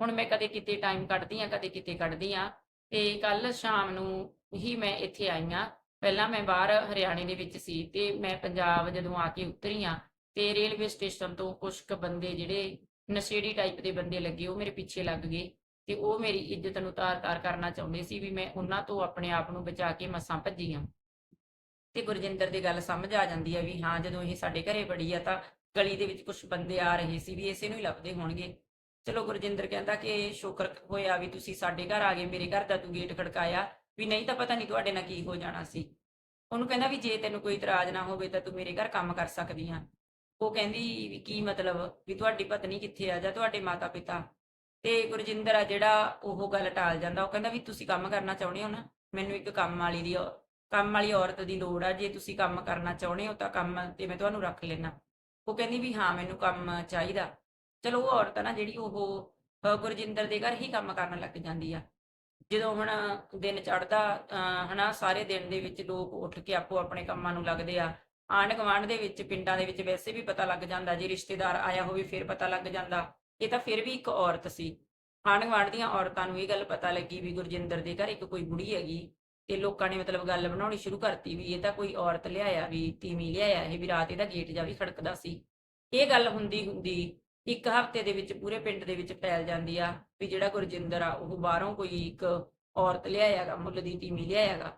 ਹੁਣ ਮੈਂ ਕਦੇ ਕਿਤੇ ਟਾਈਮ ਕੱਢਦੀ ਆ ਕਦੇ ਕਿਤੇ ਕੱਢਦੀ ਆ ਤੇ ਕੱਲ ਸ਼ਾਮ ਨੂੰ ਹੀ ਮੈਂ ਇੱਥੇ ਆਈ ਆ ਪਹਿਲਾਂ ਮੈਂ ਬਾਹਰ ਹਰਿਆਣੇ ਦੇ ਵਿੱਚ ਸੀ ਤੇ ਮੈਂ ਪੰਜਾਬ ਜਦੋਂ ਆ ਕੇ ਉਤਰੀ ਆ ਤੇ ਰੇਲਵੇ ਸਟੇਸ਼ਨ ਤੋਂ ਕੁਝ ਕੁ ਬੰਦੇ ਜਿਹੜੇ ਨਸ਼ੇੜੀ ਟਾਈਪ ਦੇ ਬੰਦੇ ਲੱਗੇ, ਉਹ ਮੇਰੇ ਪਿੱਛੇ ਲੱਗ ਗਏ। ਤੇ ਉਹ ਮੇਰੀ ਇੱਜ਼ਤ ਨੂੰ ਤਾਰ-ਤਾਰ ਕਰਨਾ ਚਾਹੁੰਦੇ ਸੀ ਵੀ ਮੈਂ ਉਹਨਾਂ ਤੋਂ ਆਪਣੇ ਆਪ ਨੂੰ ਬਚਾ ਕੇ ਮਸਾਂ ਭੱਜੀ ਆ ਤੇ ਗੁਰਜਿੰਦਰ ਦੀ ਗੱਲ ਸਮਝ ਆ ਜਾਂਦੀ ਆ ਵੀ ਹਾਂ, ਜਦੋਂ ਇਹ ਸਾਡੇ ਘਰੇ ਬੜੀ ਆ ਤਾਂ ਗਲੀ ਦੇ ਵਿੱਚ ਕੁਝ ਬੰਦੇ ਆ ਰਹੇ ਸੀ ਵੀ ਇਸੇ ਨੂੰ ਹੀ ਲੱਭਦੇ ਹੋਣਗੇ। ਚਲੋ ਗੁਰਜਿੰਦਰ ਕਹਿੰਦਾ ਕਿ ਸ਼ੁਕਰ ਹੋਇਆ ਵੀ ਤੁਸੀਂ ਸਾਡੇ ਘਰ ਆ ਗਏ, ਮੇਰੇ ਘਰ ਦਾ ਤੂੰ ਗੇਟ ਖੜਕਾਇਆ ਵੀ ਨਹੀਂ ਤਾਂ ਪਤਾ ਨਹੀਂ ਤੁਹਾਡੇ ਨਾਲ ਕੀ ਹੋ ਜਾਣਾ ਸੀ। ਉਹਨੂੰ ਕਹਿੰਦਾ ਵੀ ਜੇ ਤੈਨੂੰ ਕੋਈ ਇਤਰਾਜ਼ ਨਾ ਹੋਵੇ ਤਾਂ ਤੂੰ ਮੇਰੇ ਘਰ ਕੰਮ ਕਰ ਸਕਦੀ ਆ। ਉਹ ਕਹਿੰਦੀ ਵੀ ਕੀ ਮਤਲਬ? ਵੀ ਤੁਹਾਡੀ ਪਤਨੀ ਕਿੱਥੇ ਆ ਜਾਂ ਤੁਹਾਡੇ ਮਾਤਾ ਪਿਤਾ ਤੇ ਗੁਰਜਿੰਦਰ ਆ ਜਿਹੜਾ ਉਹ ਗੱਲ ਟਾਲ ਜਾਂਦਾ, ਉਹ ਕਹਿੰਦਾ ਵੀ ਤੁਸੀਂ ਕੰਮ ਕਰਨਾ ਚਾਹੁੰਦੇ ਹੋ ਨਾ, ਮੈਨੂੰ ਇੱਕ ਕੰਮ ਵਾਲੀ ਦੀ ਕੰਮ ਵਾਲੀ ਔਰਤ ਦੀ ਲੋੜ ਆ, ਜੇ ਤੁਸੀਂ ਕੰਮ ਕਰਨਾ ਚਾਹੁੰਦੇ ਹੋ ਤਾਂ ਕੰਮ ਤੇ ਮੈਂ ਤੁਹਾਨੂੰ ਰੱਖ ਲੈਣਾ ਉਹ ਕਹਿੰਦੀ ਵੀ ਹਾਂ, ਮੈਨੂੰ ਕੰਮ ਚਾਹੀਦਾ। ਚਲੋ ਉਹ ਔਰਤ ਆ ਨਾ ਜਿਹੜੀ ਉਹ ਗੁਰਜਿੰਦਰ ਦੇ ਘਰ ਹੀ ਕੰਮ ਕਰਨ ਲੱਗ ਜਾਂਦੀ ਆ। ਜਦੋਂ ਹੁਣ ਦਿਨ ਚੜਦਾ ਹਨਾ, ਸਾਰੇ ਦਿਨ ਦੇ ਵਿੱਚ ਲੋਕ ਉੱਠ ਕੇ ਆਪੋ ਆਪਣੇ ਕੰਮਾਂ ਨੂੰ ਲੱਗਦੇ ਆ। ਆਂਢ ਗੁਆਂਢ ਦੇ ਵਿੱਚ, ਪਿੰਡਾਂ ਦੇ ਵਿੱਚ ਵੈਸੇ ਵੀ ਪਤਾ ਲੱਗ ਜਾਂਦਾ, ਜੇ ਰਿਸ਼ਤੇਦਾਰ ਆਇਆ ਹੋਵੇ, ਫਿਰ ਪਤਾ ਲੱਗ ਜਾਂਦਾ। ਇਹ ਤਾਂ ਫਿਰ ਵੀ ਇੱਕ ਔਰਤ ਸੀ। ਆਂਢ ਗੁਆਂਢ ਦੀਆਂ ਔਰਤਾਂ ਨੂੰ ਇਹ ਗੱਲ ਪਤਾ ਲੱਗੀ ਵੀ ਗੁਰਜਿੰਦਰ ਦੇ ਘਰ ਇੱਕ ਕੋਈ ਬੁੜੀ ਹੈਗੀ ਤੇ ਲੋਕਾਂ ਨੇ ਮਤਲਬ ਗੱਲ ਬਣਾਉਣੀ ਸ਼ੁਰੂ ਕਰਤੀ ਵੀ ਇਹ ਤਾਂ ਕੋਈ ਔਰਤ ਲਿਆਇਆ ਵੀ ਤੀਵੀਂ ਲਿਆਇਆ ਇਹ ਵੀ ਰਾਤ ਇਹਦਾ ਗੇਟ ਜਾ ਵੀ ਖੜਕਦਾ ਸੀ। ਇਹ ਗੱਲ ਹੁੰਦੀ ਹੁੰਦੀ ਇੱਕ ਹਫ਼ਤੇ ਦੇ ਵਿੱਚ ਪੂਰੇ ਪਿੰਡ ਦੇ ਵਿੱਚ ਫੈਲ ਜਾਂਦੀ ਆ ਵੀ ਜਿਹੜਾ ਗੁਰਜਿੰਦਰ ਆ ਉਹ ਬਾਹਰੋਂ ਕੋਈ ਇੱਕ ਔਰਤ ਲਿਆਇਆਗਾ, ਮੁੱਲ ਦੀ ਤੀਵੀਂ ਲਿਆਇਆਗਾ।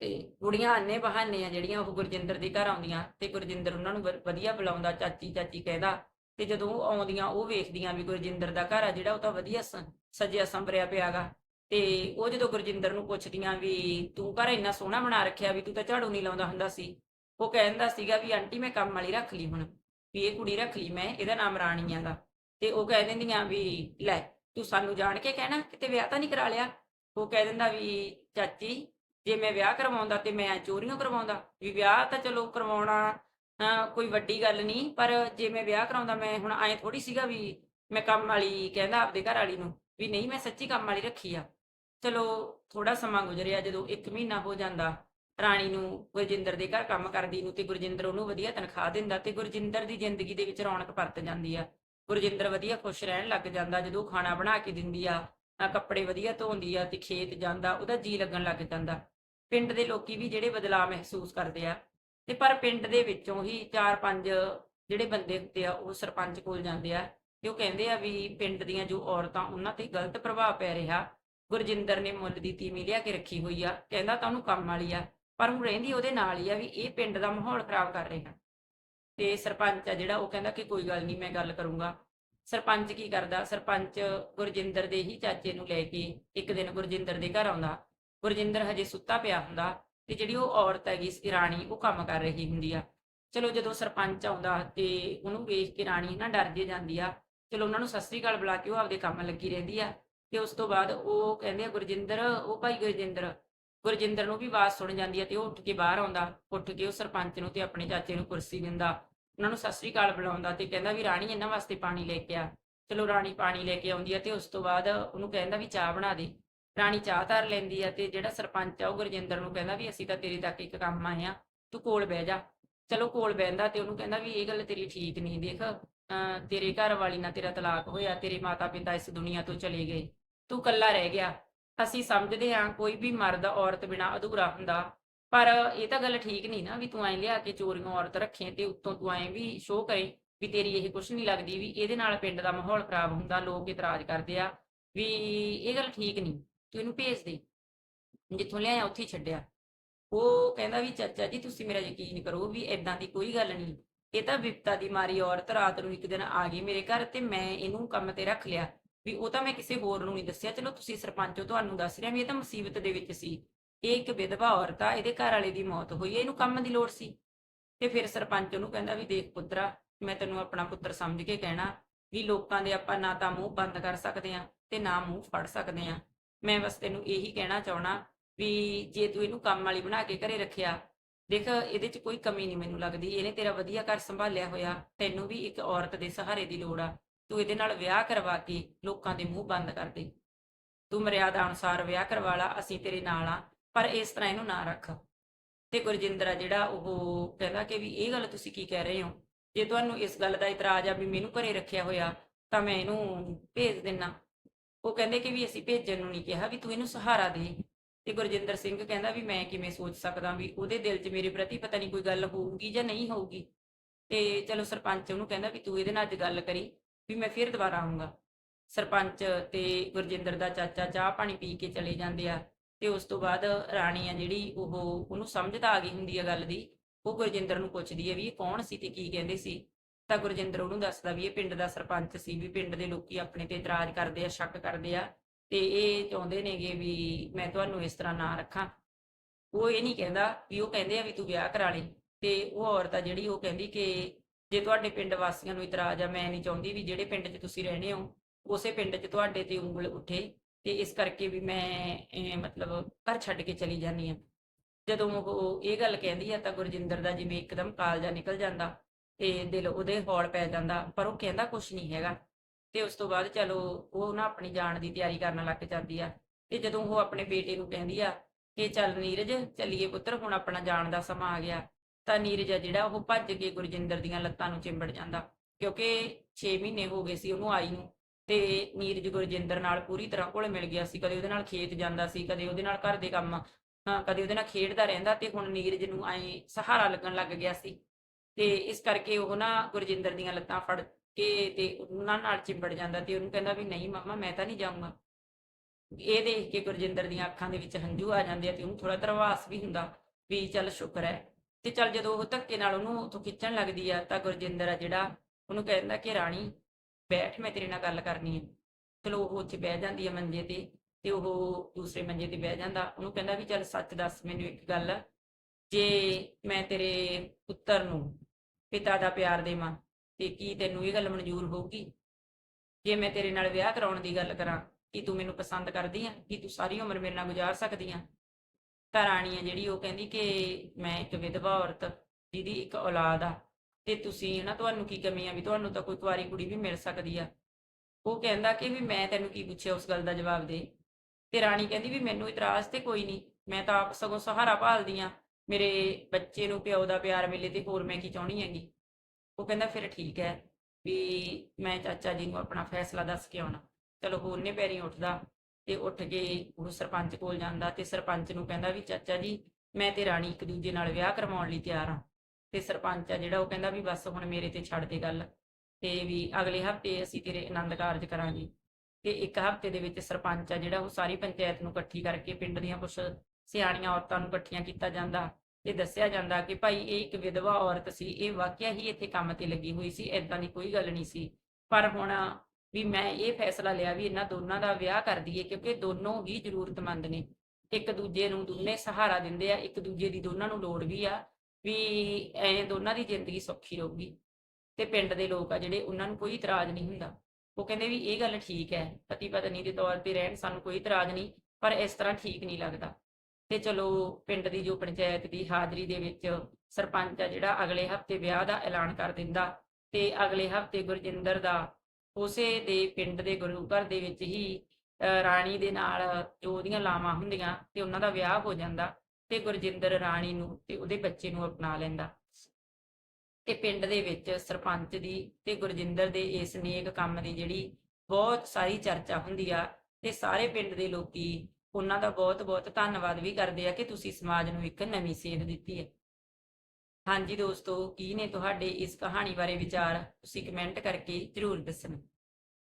ਤੇ ਕੁੜੀਆਂ ਆਨੇ ਬਹਾਨੇ ਆ ਜਿਹੜੀਆਂ ਉਹ ਗੁਰਜਿੰਦਰ ਦੇ ਘਰ ਆਉਂਦੀਆਂ ਤੇ ਗੁਰਜਿੰਦਰ ਉਹਨਾਂ ਨੂੰ ਵਧੀਆ ਬੁਲਾਉਂਦਾ, ਚਾਚੀ ਚਾਚੀ ਕਹਿੰਦਾ ਤੇ ਜਦੋਂ ਉਹ ਆਉਂਦੀਆਂ, ਉਹ ਵੇਖਦੀਆਂ ਵੀ ਗੁਰਜਿੰਦਰ ਦਾ ਘਰ ਆ ਜਿਹੜਾ, ਉਹ ਤਾਂ ਵਧੀਆ ਸ- ਸਜਿਆ ਸੰਭਰਿਆ ਪਿਆਗਾ ਤੇ ਉਹ ਜਦੋਂ ਗੁਰਜਿੰਦਰ ਨੂੰ ਪੁੱਛਦੀਆਂ ਵੀ ਤੂੰ ਘਰ ਇੰਨਾ ਸੋਹਣਾ ਬਣਾ ਰੱਖਿਆ ਵੀ ਤੂੰ ਤਾਂ ਝਾੜੂ ਨਹੀਂ ਲਾਉਂਦਾ ਹੁੰਦਾ ਸੀ, ਉਹ ਕਹਿੰਦਾ ਸੀਗਾ ਵੀ ਆਂਟੀ ਮੈਂ ਕੰਮ ਵਾਲੀ ਰੱਖ ਲਈ ਹੁਣ, ਵੀ ਇਹ ਕੁੜੀ ਰੱਖ ਲਈ ਮੈਂ, ਇਹਦਾ ਨਾਮ ਰਾਣੀ ਆ ਦਾ। ਤੇ ਉਹ ਕਹਿ ਦਿੰਦੀਆਂ ਵੀ ਲੈ ਤੂੰ ਸਾਨੂੰ ਜਾਣ ਕੇ ਕਹਿਣਾ, ਕਿਤੇ ਵਿਆਹ ਤਾਂ ਨਹੀਂ ਕਰਾ ਲਿਆ? ਉਹ ਕਹਿ ਦਿੰਦਾ ਵੀ ਚਾਚੀ ਜੇ ਮੈਂ ਵਿਆਹ ਕਰਵਾਉਂਦਾ ਤੇ ਮੈਂ ਚੋਰੀਆਂ ਕਰਵਾਉਂਦਾ, ਵੀ ਵਿਆਹ ਤਾਂ ਚਲੋ ਕਰਵਾਉਣਾ ਕੋਈ ਵੱਡੀ ਗੱਲ ਨਹੀਂ, ਪਰ ਜੇ ਮੈਂ ਵਿਆਹ ਕਰਾਉਂਦਾ, ਮੈਂ ਹੁਣ ਐ ਥੋੜੀ ਸੀਗਾ ਵੀ ਮੈਂ ਕੰਮ ਵਾਲੀ ਕਹਿੰਦਾ ਆਪਦੇ ਘਰ ਵਾਲੀ ਨੂੰ ਵੀ ਨਹੀਂ, ਮੈਂ ਸੱਚੀ ਕੰਮ ਵਾਲੀ ਰੱਖੀ ਆ। ਚਲੋ ਥੋੜਾ ਸਮਾਂ ਗੁਜ਼ਰਿਆ, ਜਦੋਂ 1 ਮਹੀਨਾ ਹੋ ਜਾਂਦਾ, ਰਾਣੀ ਨੂੰ ਗੁਰਜਿੰਦਰ ਦੇ ਘਰ ਕੰਮ ਕਰਦੀ ਨੂੰ ਤੇ ਗੁਰਜਿੰਦਰ ਉਹਨੂੰ ਵਧੀਆ ਤਨਖਾਹ ਦਿੰਦਾ ਤੇ ਗੁਰਜਿੰਦਰ ਦੀ ਜ਼ਿੰਦਗੀ ਦੇ ਵਿੱਚ ਰੌਣਕ ਪਰਤ ਜਾਂਦੀ ਆ। ਗੁਰਜਿੰਦਰ ਵਧੀਆ ਖੁਸ਼ ਰਹਿਣ ਲੱਗ ਜਾਂਦਾ, ਜਦੋਂ ਖਾਣਾ ਬਣਾ ਕੇ ਦਿੰਦੀ ਆ ਆ ਕੱਪੜੇ ਵਧੀਆ ਧੋਂਦੀ ਆ ਤੇ ਖੇਤ ਜਾਂਦਾ, ਉਹਦਾ ਜੀ ਲੱਗਣ ਲੱਗ ਜਾਂਦਾ। ਪਿੰਡ ਦੇ ਲੋਕੀ ਵੀ ਜਿਹੜੇ ਬਦਲਾਅ ਮਹਿਸੂਸ ਕਰਦੇ ਆ ਤੇ ਪਰ ਪਿੰਡ ਦੇ ਵਿੱਚੋਂ ਹੀ 4-5 ਜਿਹੜੇ ਬੰਦੇ ਹੁੰਦੇ ਆ, ਉਹ ਸਰਪੰਚ ਕੋਲ ਜਾਂਦੇ ਆ ਤੇ ਉਹ ਕਹਿੰਦੇ ਆ ਵੀ ਪਿੰਡ ਦੀਆਂ ਜੋ ਔਰਤਾਂ, ਉਹਨਾਂ ਤੇ ਗਲਤ ਪ੍ਰਭਾਵ ਪੈ ਰਿਹਾ। ਗੁਰਜਿੰਦਰ ਨੇ ਮੁੱਲ ਦੀ ਤੀਵੀਂ ਲਿਆ ਕੇ ਰੱਖੀ ਹੋਈ ਆ, ਕਹਿੰਦਾ ਤਾਂ ਉਹਨੂੰ ਕੰਮ ਵਾਲੀ ਆ, ਪਰ ਹੁਣ ਰਹਿੰਦੀ ਉਹਦੇ ਨਾਲ ਹੀ ਆ ਵੀ ਇਹ ਪਿੰਡ ਦਾ ਮਾਹੌਲ ਖਰਾਬ ਕਰ ਰਿਹਾ ਤੇ ਸਰਪੰਚ ਆ ਜਿਹੜਾ, ਉਹ ਕਹਿੰਦਾ ਕਿ ਕੋਈ ਗੱਲ ਨਹੀਂ ਮੈਂ ਗੱਲ ਕਰੂੰਗਾ। ਸਰਪੰਚ ਕੀ ਕਰਦਾ? ਸਰਪੰਚ ਗੁਰਜਿੰਦਰ ਦੇ ਹੀ ਚਾਚੇ ਨੂੰ ਲੈ ਕੇ ਇੱਕ ਦਿਨ ਗੁਰਜਿੰਦਰ ਦੇ ਘਰ ਆਉਂਦਾ। ਗੁਰਜਿੰਦਰ ਹਜੇ ਸੁੱਤਾ ਪਿਆ ਹੁੰਦਾ। ਤੇ ਜਿਹੜੀ ਉਹ ਔਰਤ ਹੈਗੀ ਰਾਣੀ, ਉਹ ਕੰਮ ਕਰ ਰਹੀ ਹੁੰਦੀ ਆ। ਚਲੋ ਜਦੋਂ ਸਰਪੰਚ ਆਉਂਦਾ ਤੇ ਉਹਨੂੰ ਵੇਖ ਕੇ ਰਾਣੀ ਨਾ ਡਰ ਜੇ ਜਾਂਦੀ ਆ, ਚਲੋ ਉਹਨਾਂ ਨੂੰ ਸਤਿ ਸ੍ਰੀ ਅਕਾਲ ਬੁਲਾ ਕੇ ਉਹ ਆਪਦੇ ਕੰਮ ਲੱਗੀ ਰਹਿੰਦੀ ਆ। ਤੇ ਉਸ ਤੋਂ ਬਾਅਦ ਉਹ ਕਹਿੰਦੇ ਆ, ਗੁਰਜਿੰਦਰ, ਉਹ ਭਾਈ ਗੁਰਜਿੰਦਰ। ਗੁਰਜਿੰਦਰ ਨੂੰ ਵੀ ਆਵਾਜ਼ ਸੁਣ ਜਾਂਦੀ ਆ ਤੇ ਉਹ ਉੱਠ ਕੇ ਬਾਹਰ ਆਉਂਦਾ, ਉੱਠ ਕੇ ਉਹ ਸਰਪੰਚ ਨੂੰ ਤੇ ਆਪਣੇ ਚਾਚੇ ਨੂੰ ਕੁਰਸੀ ਦਿੰਦਾ। ਉਹਨਾਂ ਨੂੰ ਸਤਿ ਸ੍ਰੀ ਅਕਾਲ ਬੁਲਾਉਂਦਾ ਤੇ ਕਹਿੰਦਾ ਵੀ, ਰਾਣੀ, ਇਹਨਾਂ ਵਾਸਤੇ ਪਾਣੀ ਲੈ ਕੇ ਆ। ਚਲੋ ਰਾਣੀ ਪਾਣੀ ਲੈ ਕੇ ਆਉਂਦੀ ਆ ਤੇ ਉਸ ਤੋਂ ਬਾਅਦ ਉਹਨੂੰ ਕਹਿੰਦਾ ਵੀ, ਚਾਹ ਬਣਾ ਦੇ। ਰਾਣੀ ਚਾਹ ਧਰ ਲੈਂਦੀ ਆ ਤੇ ਜਿਹੜਾ ਸਰਪੰਚ ਆ ਉਹ ਗੁਰਜਿੰਦਰ ਨੂੰ ਕਹਿੰਦਾ ਵੀ ਅਸੀਂ ਤਾਂ ਤੇਰੇ ਤੱਕ ਇੱਕ ਕੰਮ ਆਏ ਆ, ਤੂੰ ਕੋਲ ਬਹਿ ਜਾ। ਚਲੋ ਕੋਲ ਬਹਿੰਦਾ ਤੇ ਉਹਨੂੰ ਕਹਿੰਦਾ ਵੀ ਇਹ ਗੱਲ ਤੇਰੀ ਠੀਕ ਨਹੀਂ, ਦੇਖ, ਅਹ ਤੇਰੇ ਘਰ ਵਾਲੀ ਨਾਲ ਤੇਰਾ ਤਲਾਕ ਹੋਇਆ, ਤੇਰੇ ਮਾਤਾ ਪਿਤਾ ਇਸ ਦੁਨੀਆ ਤੋਂ ਚਲੇ ਗਏ, ਤੂੰ ਇਕੱਲਾ ਰਹਿ ਗਿਆ। ਅਸੀਂ ਸਮਝਦੇ ਹਾਂ ਕੋਈ ਵੀ ਮਰਦ ਔਰਤ ਬਿਨਾ ਅਧੂਰਾ ਹੁੰਦਾ, ਪਰ ਇਹ ਤਾਂ ਗੱਲ ਠੀਕ ਨਹੀਂ ਨਾ ਵੀ ਤੂੰ ਐਂ ਲਿਆ ਕੇ ਚੋਰੀਆਂ ਔਰਤ ਰੱਖੇ ਤੇ ਉੱਤੋਂ ਤੂੰ ਐਂ ਵੀ ਸ਼ੋਅ ਕਰੇ ਵੀ ਤੇਰੀ ਇਹ ਕੁਛ ਨਹੀਂ ਲੱਗਦੀ ਵੀ ਇਹਦੇ ਨਾਲ ਪਿੰਡ ਦਾ ਮਾਹੌਲ ਖਰਾਬ ਹੁੰਦਾ, ਲੋਕ ਇਤਰਾਜ਼ ਕਰਦੇ ਆ ਵੀ ਇਹ ਗੱਲ ਠੀਕ ਨਹੀਂ। ਤੂੰ ਇਹਨੂੰ ਭੇਜ ਦੇ। ਜਿੱਥੋਂ ਲਿਆਇਆ, ਉੱਥੇ ਹੀ ਛੱਡਿਆ। ਉਹ ਕਹਿੰਦਾ ਵੀ, ਚਾਚਾ ਜੀ, ਤੁਸੀਂ ਮੇਰਾ ਯਕੀਨ ਕਰੋ ਵੀ ਇਦਾਂ ਦੀ ਕੋਈ ਗੱਲ ਨਹੀਂ। ਇਹ ਤਾਂ ਵਿਪਤਾ ਦੀ ਮਾਰੀ ਔਰਤ ਰਾਤ ਨੂੰ ਇੱਕ ਦਿਨ ਆ ਗਈ ਮੇਰੇ ਘਰ ਤੇ ਮੈਂ ਇਹਨੂੰ ਕੰਮ ਤੇ ਰੱਖ ਲਿਆ। ਵੀ ਉਹ ਤਾਂ ਮੈਂ ਕਿਸੇ ਹੋਰ ਨੂੰ ਨਹੀਂ ਦੱਸਿਆ। ਚਲੋ, ਤੁਸੀਂ ਸਰਪੰਚੋ ਤੁਹਾਨੂੰ ਦੱਸ ਰਿਹਾ ਵੀ ਇਹ ਤਾਂ ਮੁਸੀਬਤ ਦੇ ਵਿੱਚ ਸੀ। ਇਹ ਇੱਕ ਵਿਧਵਾ ਔਰਤ ਆ, ਇਹਦੇ ਘਰ ਵਾਲੇ ਦੀ ਮੌਤ ਹੋਈ, ਇਹਨੂੰ ਕੰਮ ਦੀ ਲੋੜ ਸੀ। ਤੇ ਫਿਰ ਸਰਪੰਚ ਉਹਨੂੰ ਕਹਿੰਦਾ ਵੀ, ਦੇਖ ਪੁੱਤਰਾ, ਮੈਂ ਤੈਨੂੰ ਆਪਣਾ ਪੁੱਤਰ ਸਮਝ ਕੇ ਕਹਿਣਾ ਵੀ ਲੋਕਾਂ ਦੇ ਆਪਾਂ ਨਾ ਤਾਂ ਮੂੰਹ ਬੰਦ ਕਰ ਸਕਦੇ ਆ ਤੇ ਨਾ ਮੂੰਹ ਫੜ ਸਕਦੇ ਆ ਮੈਂ ਬਸ ਤੈਨੂੰ ਇਹੀ ਕਹਿਣਾ ਚਾਹਣਾ ਵੀ ਜੇ ਤੂੰ ਇਹਨੂੰ ਕੰਮ ਵਾਲੀ ਬਣਾ ਕੇ ਘਰੇ ਰੱਖਿਆ, ਦੇਖ ਇਹਦੇ 'ਚ ਕੋਈ ਕਮੀ ਨਹੀਂ ਮੈਨੂੰ ਲੱਗਦੀ, ਇਹਨੇ ਤੇਰਾ ਵਧੀਆ ਘਰ ਸੰਭਾਲਿਆ ਹੋਇਆ, ਤੈਨੂੰ ਵੀ ਇੱਕ ਔਰਤ ਦੇ ਸਹਾਰੇ ਦੀ ਲੋੜ ਆ, ਤੂੰ ਇਹਦੇ ਨਾਲ ਵਿਆਹ ਕਰਵਾ ਕੇ ਲੋਕਾਂ ਦੇ ਮੂੰਹ ਬੰਦ ਕਰ ਦੇ। ਤੂੰ ਮਰਿਆਦਾ ਅਨੁਸਾਰ ਵਿਆਹ ਕਰਵਾ ਲਾ, ਅਸੀਂ ਤੇਰੇ ਨਾਲ ਆ, ਪਰ ਇਸ ਤਰ੍ਹਾਂ ਇਹਨੂੰ ਨਾ ਰੱਖ। ਤੇ ਗੁਰਜਿੰਦਰ ਆ ਜਿਹੜਾ ਉਹ ਕਹਿੰਦਾ ਕਿ ਵੀ ਇਹ ਗੱਲ ਤੁਸੀਂ ਕੀ ਕਹਿ ਰਹੇ ਹੋ? ਜੇ ਤੁਹਾਨੂੰ ਇਸ ਗੱਲ ਦਾ ਇਤਰਾਜ਼ ਆ ਵੀ ਮੈਨੂੰ ਘਰੇ ਰੱਖਿਆ ਹੋਇਆ, ਤਾਂ ਮੈਂ ਇਹਨੂੰ ਭੇਜ ਦਿੰਨਾ। ਉਹ ਕਹਿੰਦੇ ਕਿ ਵੀ ਅਸੀਂ ਭੇਜਣ ਨੂੰ ਨਹੀਂ ਕਿਹਾ ਵੀ ਤੂੰ ਇਹਨੂੰ ਸਹਾਰਾ ਦੇ। ਤੇ ਗੁਰਜਿੰਦਰ ਸਿੰਘ ਕਹਿੰਦਾ ਵੀ ਮੈਂ ਕਿਵੇਂ ਸੋਚ ਸਕਦਾ ਵੀ ਉਹਦੇ ਦਿਲ 'ਚ ਮੇਰੇ ਪ੍ਰਤੀ ਪਤਾ ਨਹੀਂ ਕੋਈ ਗੱਲ ਹੋਊਗੀ ਜਾਂ ਨਹੀਂ ਹੋਊਗੀ। ਤੇ ਚਲੋ ਸਰਪੰਚ ਉਹਨੂੰ ਕਹਿੰਦਾ ਵੀ ਤੂੰ ਇਹਦੇ ਨਾਲ ਅੱਜ ਗੱਲ ਕਰੀ ਵੀ ਮੈਂ ਫਿਰ ਦੁਬਾਰਾ ਆਉਂਗਾ ਸਰਪੰਚ ਤੇ ਗੁਰਜਿੰਦਰ ਦਾ ਚਾਚਾ ਚਾਹ ਪਾਣੀ ਪੀ ਕੇ ਚਲੇ ਜਾਂਦੇ ਆ ਤੇ ਉਸ ਤੋਂ ਬਾਅਦ ਰਾਣੀ ਆ ਜਿਹੜੀ ਉਹ ਉਹਨੂੰ ਸਮਝ ਤਾਂ ਆ ਗਈ ਹੁੰਦੀ ਆ ਗੱਲ ਦੀ। ਉਹ ਗੁਰਜਿੰਦਰ ਨੂੰ ਪੁੱਛਦੀ ਹੈ ਵੀ ਇਹ ਕੌਣ ਸੀ ਤੇ ਕੀ ਕਹਿੰਦੇ ਸੀ? ਤਾਂ ਗੁਰਜਿੰਦਰ ਉਹਨੂੰ ਦੱਸਦਾ ਵੀ ਇਹ ਪਿੰਡ ਦਾ ਸਰਪੰਚ ਸੀ ਵੀ ਪਿੰਡ ਦੇ ਲੋਕੀ ਆਪਣੇ ਤੇ ਇਤਰਾਜ਼ ਕਰਦੇ ਆ, ਸ਼ੱਕ ਕਰਦੇ ਆ ਤੇ ਇਹ ਚਾਹੁੰਦੇ ਨੇਗੇ ਵੀ ਮੈਂ ਤੁਹਾਨੂੰ ਇਸ ਤਰ੍ਹਾਂ ਨਾ ਰੱਖਾਂ। ਉਹ ਇਹ ਨਹੀਂ ਕਹਿੰਦਾ ਵੀ ਉਹ ਕਹਿੰਦੇ ਆ ਵੀ ਤੂੰ ਵਿਆਹ ਕਰਾ ਲੈ ਤੇ ਉਹ ਔਰਤ ਆ ਜਿਹੜੀ ਉਹ ਕਹਿੰਦੀ ਕਿ ਜੇ ਤੁਹਾਡੇ ਪਿੰਡ ਵਾਸੀਆਂ ਨੂੰ ਇਤਰਾਜ਼ ਆ, ਮੈਂ ਨਹੀਂ ਚਾਹੁੰਦੀ ਵੀ ਜਿਹੜੇ ਪਿੰਡ 'ਚ ਤੁਸੀਂ ਰਹਿੰਦੇ ਹੋ, ਉਸੇ ਪਿੰਡ 'ਚ ਤੁਹਾਡੇ ਤੇ ਉਂਗਲ ਉੱਠੇ ਤੇ ਇਸ ਕਰਕੇ ਵੀ ਮੈਂ ਮਤਲਬ ਘਰ ਛੱਡ ਕੇ ਚਲੀ ਜਾਂਦੀ ਆ ਜਦੋਂ ਉਹ ਇਹ ਗੱਲ ਕਹਿੰਦੀ ਆ ਤਾਂ ਗੁਰਜਿੰਦਰ ਦਾ ਜਿਵੇਂ ਇੱਕਦਮ ਕਾਲਜਾ ਨਿਕਲ ਜਾਂਦਾ। ਤੇ ਦਿਲ ਉਹਦੇ ਹੌਲ ਪੈ ਜਾਂਦਾ, ਪਰ ਉਹ ਕਹਿੰਦਾ ਕੁਝ ਨਹੀਂ ਹੈਗਾ। ਤੇ ਉਸ ਤੋਂ ਬਾਅਦ ਚਲੋ, ਉਹ ਨਾ ਆਪਣੀ ਜਾਣ ਦੀ ਤਿਆਰੀ ਕਰਨ ਲੱਗ ਜਾਂਦੀ ਆ। ਤੇ ਜਦੋਂ ਉਹ ਆਪਣੇ ਬੇਟੇ ਨੂੰ ਕਹਿੰਦੀ ਆ ਕਿ ਚੱਲ ਨੀਰਜ, ਚੱਲੀਏ ਪੁੱਤਰ, ਹੁਣ ਆਪਣਾ ਜਾਣ ਦਾ ਸਮਾਂ ਆ ਗਿਆ। ਤਾਂ ਨੀਰਜ ਆ ਜਿਹੜਾ, ਉਹ ਭੱਜ ਕੇ ਗੁਰਜਿੰਦਰ ਦੀਆਂ ਲੱਤਾਂ ਨੂੰ ਚਿੰਬੜ ਜਾਂਦਾ। ਕਿਉਂਕਿ 6 ਮਹੀਨੇ ਹੋ ਗਏ ਸੀ ਉਹਨੂੰ ਆਈ ਨੂੰ। ਤੇ ਨੀਰਜ ਗੁਰਜਿੰਦਰ ਨਾਲ ਪੂਰੀ ਤਰ੍ਹਾਂ ਘੁਲ ਮਿਲ ਗਿਆ ਸੀ। ਕਦੇ ਉਹਦੇ ਨਾਲ ਖੇਤ ਜਾਂਦਾ ਸੀ, ਕਦੇ ਉਹਦੇ ਨਾਲ ਘਰ ਦੇ ਕੰਮ ਕਦੇ ਉਹਦੇ ਨਾਲ ਖੇਡਦਾ ਰਹਿੰਦਾ। ਤੇ ਹੁਣ ਨੀਰਜ ਨੂੰ ਐ ਸਹਾਰਾ ਲੱਗਣ ਲੱਗ ਗਿਆ ਸੀ। ਤੇ ਇਸ ਕਰਕੇ ਉਹ ਨਾ ਗੁਰਜਿੰਦਰ ਦੀਆਂ ਲੱਤਾਂ ਫੜ ਕੇ ਤੇ ਉਹਨਾਂ ਨਾਲ ਚਿੰਬੜ ਜਾਂਦਾ ਤੇ ਉਹਨੂੰ ਕਹਿੰਦਾ ਵੀ ਨਹੀਂ ਮਮਾ, ਮੈਂ ਤਾਂ ਨਹੀਂ ਜਾਊਂਗਾ। ਇਹ ਦੇਖ ਕੇ ਗੁਰਜਿੰਦਰ ਦੀਆਂ ਅੱਖਾਂ ਦੇ ਵਿੱਚ ਹੰਝੂ ਆ ਜਾਂਦੇ ਆ ਤੇ ਉਹਨੂੰ ਥੋੜਾ ਤਰਵਾਸ ਵੀ ਹੁੰਦਾ ਵੀ ਚੱਲ ਸ਼ੁਕਰ ਹੈ। ਤੇ ਚੱਲ ਜਦੋਂ ਉਹ ਧੱਕੇ ਨਾਲ ਉਹਨੂੰ ਉੱਥੋਂ ਖਿੱਚਣ ਲੱਗਦੀ ਆ ਤਾਂ ਗੁਰਜਿੰਦਰ ਆ ਜਿਹੜਾ ਉਹਨੂੰ ਕਹਿੰਦਾ ਕਿ ਰਾਣੀ, ਬੈਠ ਮੈਂ ਤੇਰੇ ਨਾਲ ਗੱਲ ਕਰਨੀ ਹੈ ਚਲੋ ਉਹ ਉੱਥੇ ਬਹਿ ਜਾਂਦੀ ਆ ਮੰਜੇ ਤੇ ਤੇ ਉਹ ਦੂਸਰੇ ਮੰਜੇ ਤੇ ਬਹਿ ਜਾਂਦਾ। ਉਹਨੂੰ ਕਹਿੰਦਾ ਵੀ ਚੱਲ ਸੱਚ ਦੱਸ ਮੈਨੂੰ ਇੱਕ ਗੱਲ, ਜੇ ਮੈਂ ਤੇਰੇ ਪੁੱਤਰ ਨੂੰ ਪਿਤਾ ਦਾ ਪਿਆਰ ਦੇਵਾਂ ਤੇ ਕੀ ਤੈਨੂੰ ਇਹ ਗੱਲ ਮਨਜ਼ੂਰ ਹੋਊਗੀ? ਜੇ ਮੈਂ ਤੇਰੇ ਨਾਲ ਵਿਆਹ ਕਰਾਉਣ ਦੀ ਗੱਲ ਕਰਾਂ, ਕੀ ਤੂੰ ਮੈਨੂੰ ਪਸੰਦ ਕਰਦੀ ਆ? ਕੀ ਤੂੰ ਸਾਰੀ ਉਮਰ ਮੇਰੇ ਨਾਲ ਗੁਜ਼ਾਰ ਸਕਦੀ ਆ? ਤਾਂ ਰਾਣੀ ਆ ਜਿਹੜੀ ਉਹ ਕਹਿੰਦੀ ਕਿ ਮੈਂ ਇੱਕ ਵਿਧਵਾ ਔਰਤ, ਜਿਹਦੀ ਇੱਕ ਔਲਾਦ ਆ, ਤੇ ਤੁਸੀਂ ਨਾ ਤੁਹਾਨੂੰ ਕੀ ਕਮੀ ਆ? ਵੀ ਤੁਹਾਨੂੰ ਤਾਂ ਕੋਈ ਕੁਆਰੀ ਕੁੜੀ ਵੀ ਮਿਲ ਸਕਦੀ ਆ। ਉਹ ਕਹਿੰਦਾ ਕਿ ਵੀ ਮੈਂ ਤੈਨੂੰ ਕੀ ਪੁੱਛਿਆ ਉਸ ਗੱਲ ਦਾ ਜਵਾਬ ਦੇ। ਤੇ ਰਾਣੀ ਕਹਿੰਦੀ ਵੀ ਮੈਨੂੰ ਇਤਰਾਜ਼ ਤੇ ਕੋਈ ਨਹੀਂ, ਮੈਂ ਤਾਂ ਆਪ ਸਗੋਂ ਸਹਾਰਾ ਭਾਲਦੀ ਆ। ਮੇਰੇ ਬੱਚੇ ਨੂੰ, ਪਿਓ ਦਾ ਪਿਆਰ ਮਿਲੇ ਤੇ ਹੋਰ ਮੈਂ ਕੀ ਚਾਹਣੀ ਹੈਗੀ? ਉਹ ਕਹਿੰਦਾ, ਫਿਰ ਠੀਕ ਹੈ ਵੀ ਮੈਂ ਚਾਚਾ ਜੀ ਨੂੰ ਆਪਣਾ ਫੈਸਲਾ ਦੱਸ ਕੇ ਆਉਣਾ। ਚਲੋ ਉਹ ਉਹਨੇ ਪੈਰੀ ਉੱਠਦਾ ਤੇ ਉੱਠ ਕੇ ਉਹ ਸਰਪੰਚ ਕੋਲ ਜਾਂਦਾ ਤੇ ਸਰਪੰਚ ਨੂੰ ਕਹਿੰਦਾ ਵੀ, ਚਾਚਾ ਜੀ, ਮੈਂ ਤੇ ਰਾਣੀ ਇੱਕ ਦੂਜੇ ਨਾਲ ਵਿਆਹ ਕਰਵਾਉਣ ਲਈ ਤਿਆਰ ਹਾਂ। ਤੇ ਸਰਪੰਚ ਆ ਜਿਹੜਾ, ਉਹ ਕਹਿੰਦਾ ਵੀ, ਬਸ ਹੁਣ ਮੇਰੇ ਤੇ ਛੱਡ ਦੇ ਗੱਲ ਤੇ ਵੀ ਅਗਲੇ ਹਫ਼ਤੇ ਅਸੀਂ ਤੇਰੇ ਆਨੰਦ ਕਾਰਜ ਕਰਾਂਗੇ। ਤੇ ਇੱਕ ਹਫ਼ਤੇ ਦੇ ਵਿੱਚ ਸਰਪੰਚ ਆ ਜਿਹੜਾ, ਉਹ ਸਾਰੀ ਪੰਚਾਇਤ ਨੂੰ ਇਕੱਠੀ ਕਰਕੇ ਪਿੰਡ ਦੀਆਂ ਕੁਝ ਸਿਆਣੀਆਂ ਔਰਤਾਂ ਨੂੰ ਇਕੱਠੀਆਂ ਕੀਤਾ ਜਾਂਦਾ ਤੇ ਦੱਸਿਆ ਜਾਂਦਾ ਕਿ ਭਾਈ ਇਹ ਇੱਕ ਵਿਧਵਾ ਔਰਤ ਸੀ, ਇਹ ਵਾਕਿਆ ਹੀ ਇੱਥੇ ਕੰਮ ਤੇ ਲੱਗੀ ਹੋਈ ਸੀ ਐਦਾਂ ਦੀ ਕੋਈ ਗੱਲ ਨਹੀਂ ਸੀ। ਪਰ ਹੁਣ ਵੀ ਮੈਂ ਇਹ ਫੈਸਲਾ ਲਿਆ ਵੀ ਇਹਨਾਂ ਦੋਨਾਂ ਦਾ ਵਿਆਹ ਕਰ ਦਈਏ ਕਿਉਂਕਿ ਦੋਨੋਂ ਹੀ ਜ਼ਰੂਰਤਮੰਦ ਨੇ। ਇੱਕ ਦੂਜੇ ਨੂੰ ਦੋਨੇ ਸਹਾਰਾ ਦਿੰਦੇ ਆ, ਇੱਕ ਦੂਜੇ ਦੀ ਦੋਨਾਂ ਨੂੰ ਲੋੜ ਵੀ ਆ ਵੀ ਐ ਦੋਨਾਂ ਦੀ ਜ਼ਿੰਦਗੀ ਸੌਖੀ ਰਹੂਗੀ। ਤੇ ਪਿੰਡ ਦੇ ਲੋਕ ਆ ਜਿਹੜੇ ਉਹਨਾਂ ਨੂੰ ਕੋਈ ਇਤਰਾਜ਼ ਨਹੀਂ ਹੁੰਦਾ। ਉਹ ਕਹਿੰਦੇ ਵੀ ਇਹ ਗੱਲ ਠੀਕ ਹੈ ਪਤੀ ਪਤਨੀ ਦੇ ਤੌਰ ਤੇ ਰਹਿਣ ਸਾਨੂੰ ਕੋਈ ਇਤਰਾਜ਼ ਨਹੀਂ, ਪਰ ਇਸ ਤਰ੍ਹਾਂ ਠੀਕ ਨਹੀਂ ਲੱਗਦਾ। ਤੇ ਚਲੋ ਪਿੰਡ ਦੀ ਜੋ ਪੰਚਾਇਤ ਦੀ ਹਾਜ਼ਰੀ ਦੇ ਵਿੱਚ ਸਰਪੰਚ ਆ ਜਿਹੜਾ ਅਗਲੇ ਹਫ਼ਤੇ ਵਿਆਹ ਦਾ ਐਲਾਨ ਕਰ ਦਿੰਦਾ ਤੇ ਅਗਲੇ ਹਫ਼ਤੇ ਗੁਰਜਿੰਦਰ ਦਾ ਉਸੇ ਦੇ ਪਿੰਡ ਦੇ ਗੁਰੂ ਘਰ ਦੇ ਵਿੱਚ ਹੀ ਰਾਣੀ ਦੇ ਨਾਲ ਜੋ ਉਹਦੀਆਂ ਲਾਵਾਂ ਹੁੰਦੀਆਂ ਤੇ ਉਹਨਾਂ ਦਾ ਵਿਆਹ ਹੋ ਜਾਂਦਾ ਤੇ ਗੁਰਜਿੰਦਰ ਰਾਣੀ ਨੂੰ ਤੇ ਉਹਦੇ ਬੱਚੇ ਨੂੰ ਅਪਣਾ ਲੈਂਦਾ। ਤੇ ਪਿੰਡ ਦੇ ਵਿੱਚ ਸਰਪੰਚ ਦੀ ਤੇ ਗੁਰਜਿੰਦਰ ਦੇ ਇਸ ਨੇਕ ਕੰਮ ਦੀ ਜਿਹੜੀ ਬਹੁਤ ਸਾਰੀ ਚਰਚਾ ਹੁੰਦੀ ਆ ਤੇ ਸਾਰੇ ਪਿੰਡ ਦੇ ਲੋਕੀ ਉਹਨਾਂ ਦਾ ਬਹੁਤ-ਬਹੁਤ ਧੰਨਵਾਦ ਵੀ ਕਰਦੇ ਆ ਕਿ ਤੁਸੀਂ ਸਮਾਜ ਨੂੰ ਇੱਕ ਨਵੀਂ ਸੇਧ ਦਿੱਤੀ ਹੈ। ਹਾਂਜੀ ਦੋਸਤੋ, ਕੀ ਨੇ ਤੁਹਾਡੇ ਇਸ ਕਹਾਣੀ ਬਾਰੇ ਵਿਚਾਰ? ਤੁਸੀਂ ਕਮੈਂਟ ਕਰਕੇ ਜ਼ਰੂਰ ਦੱਸਣਾ।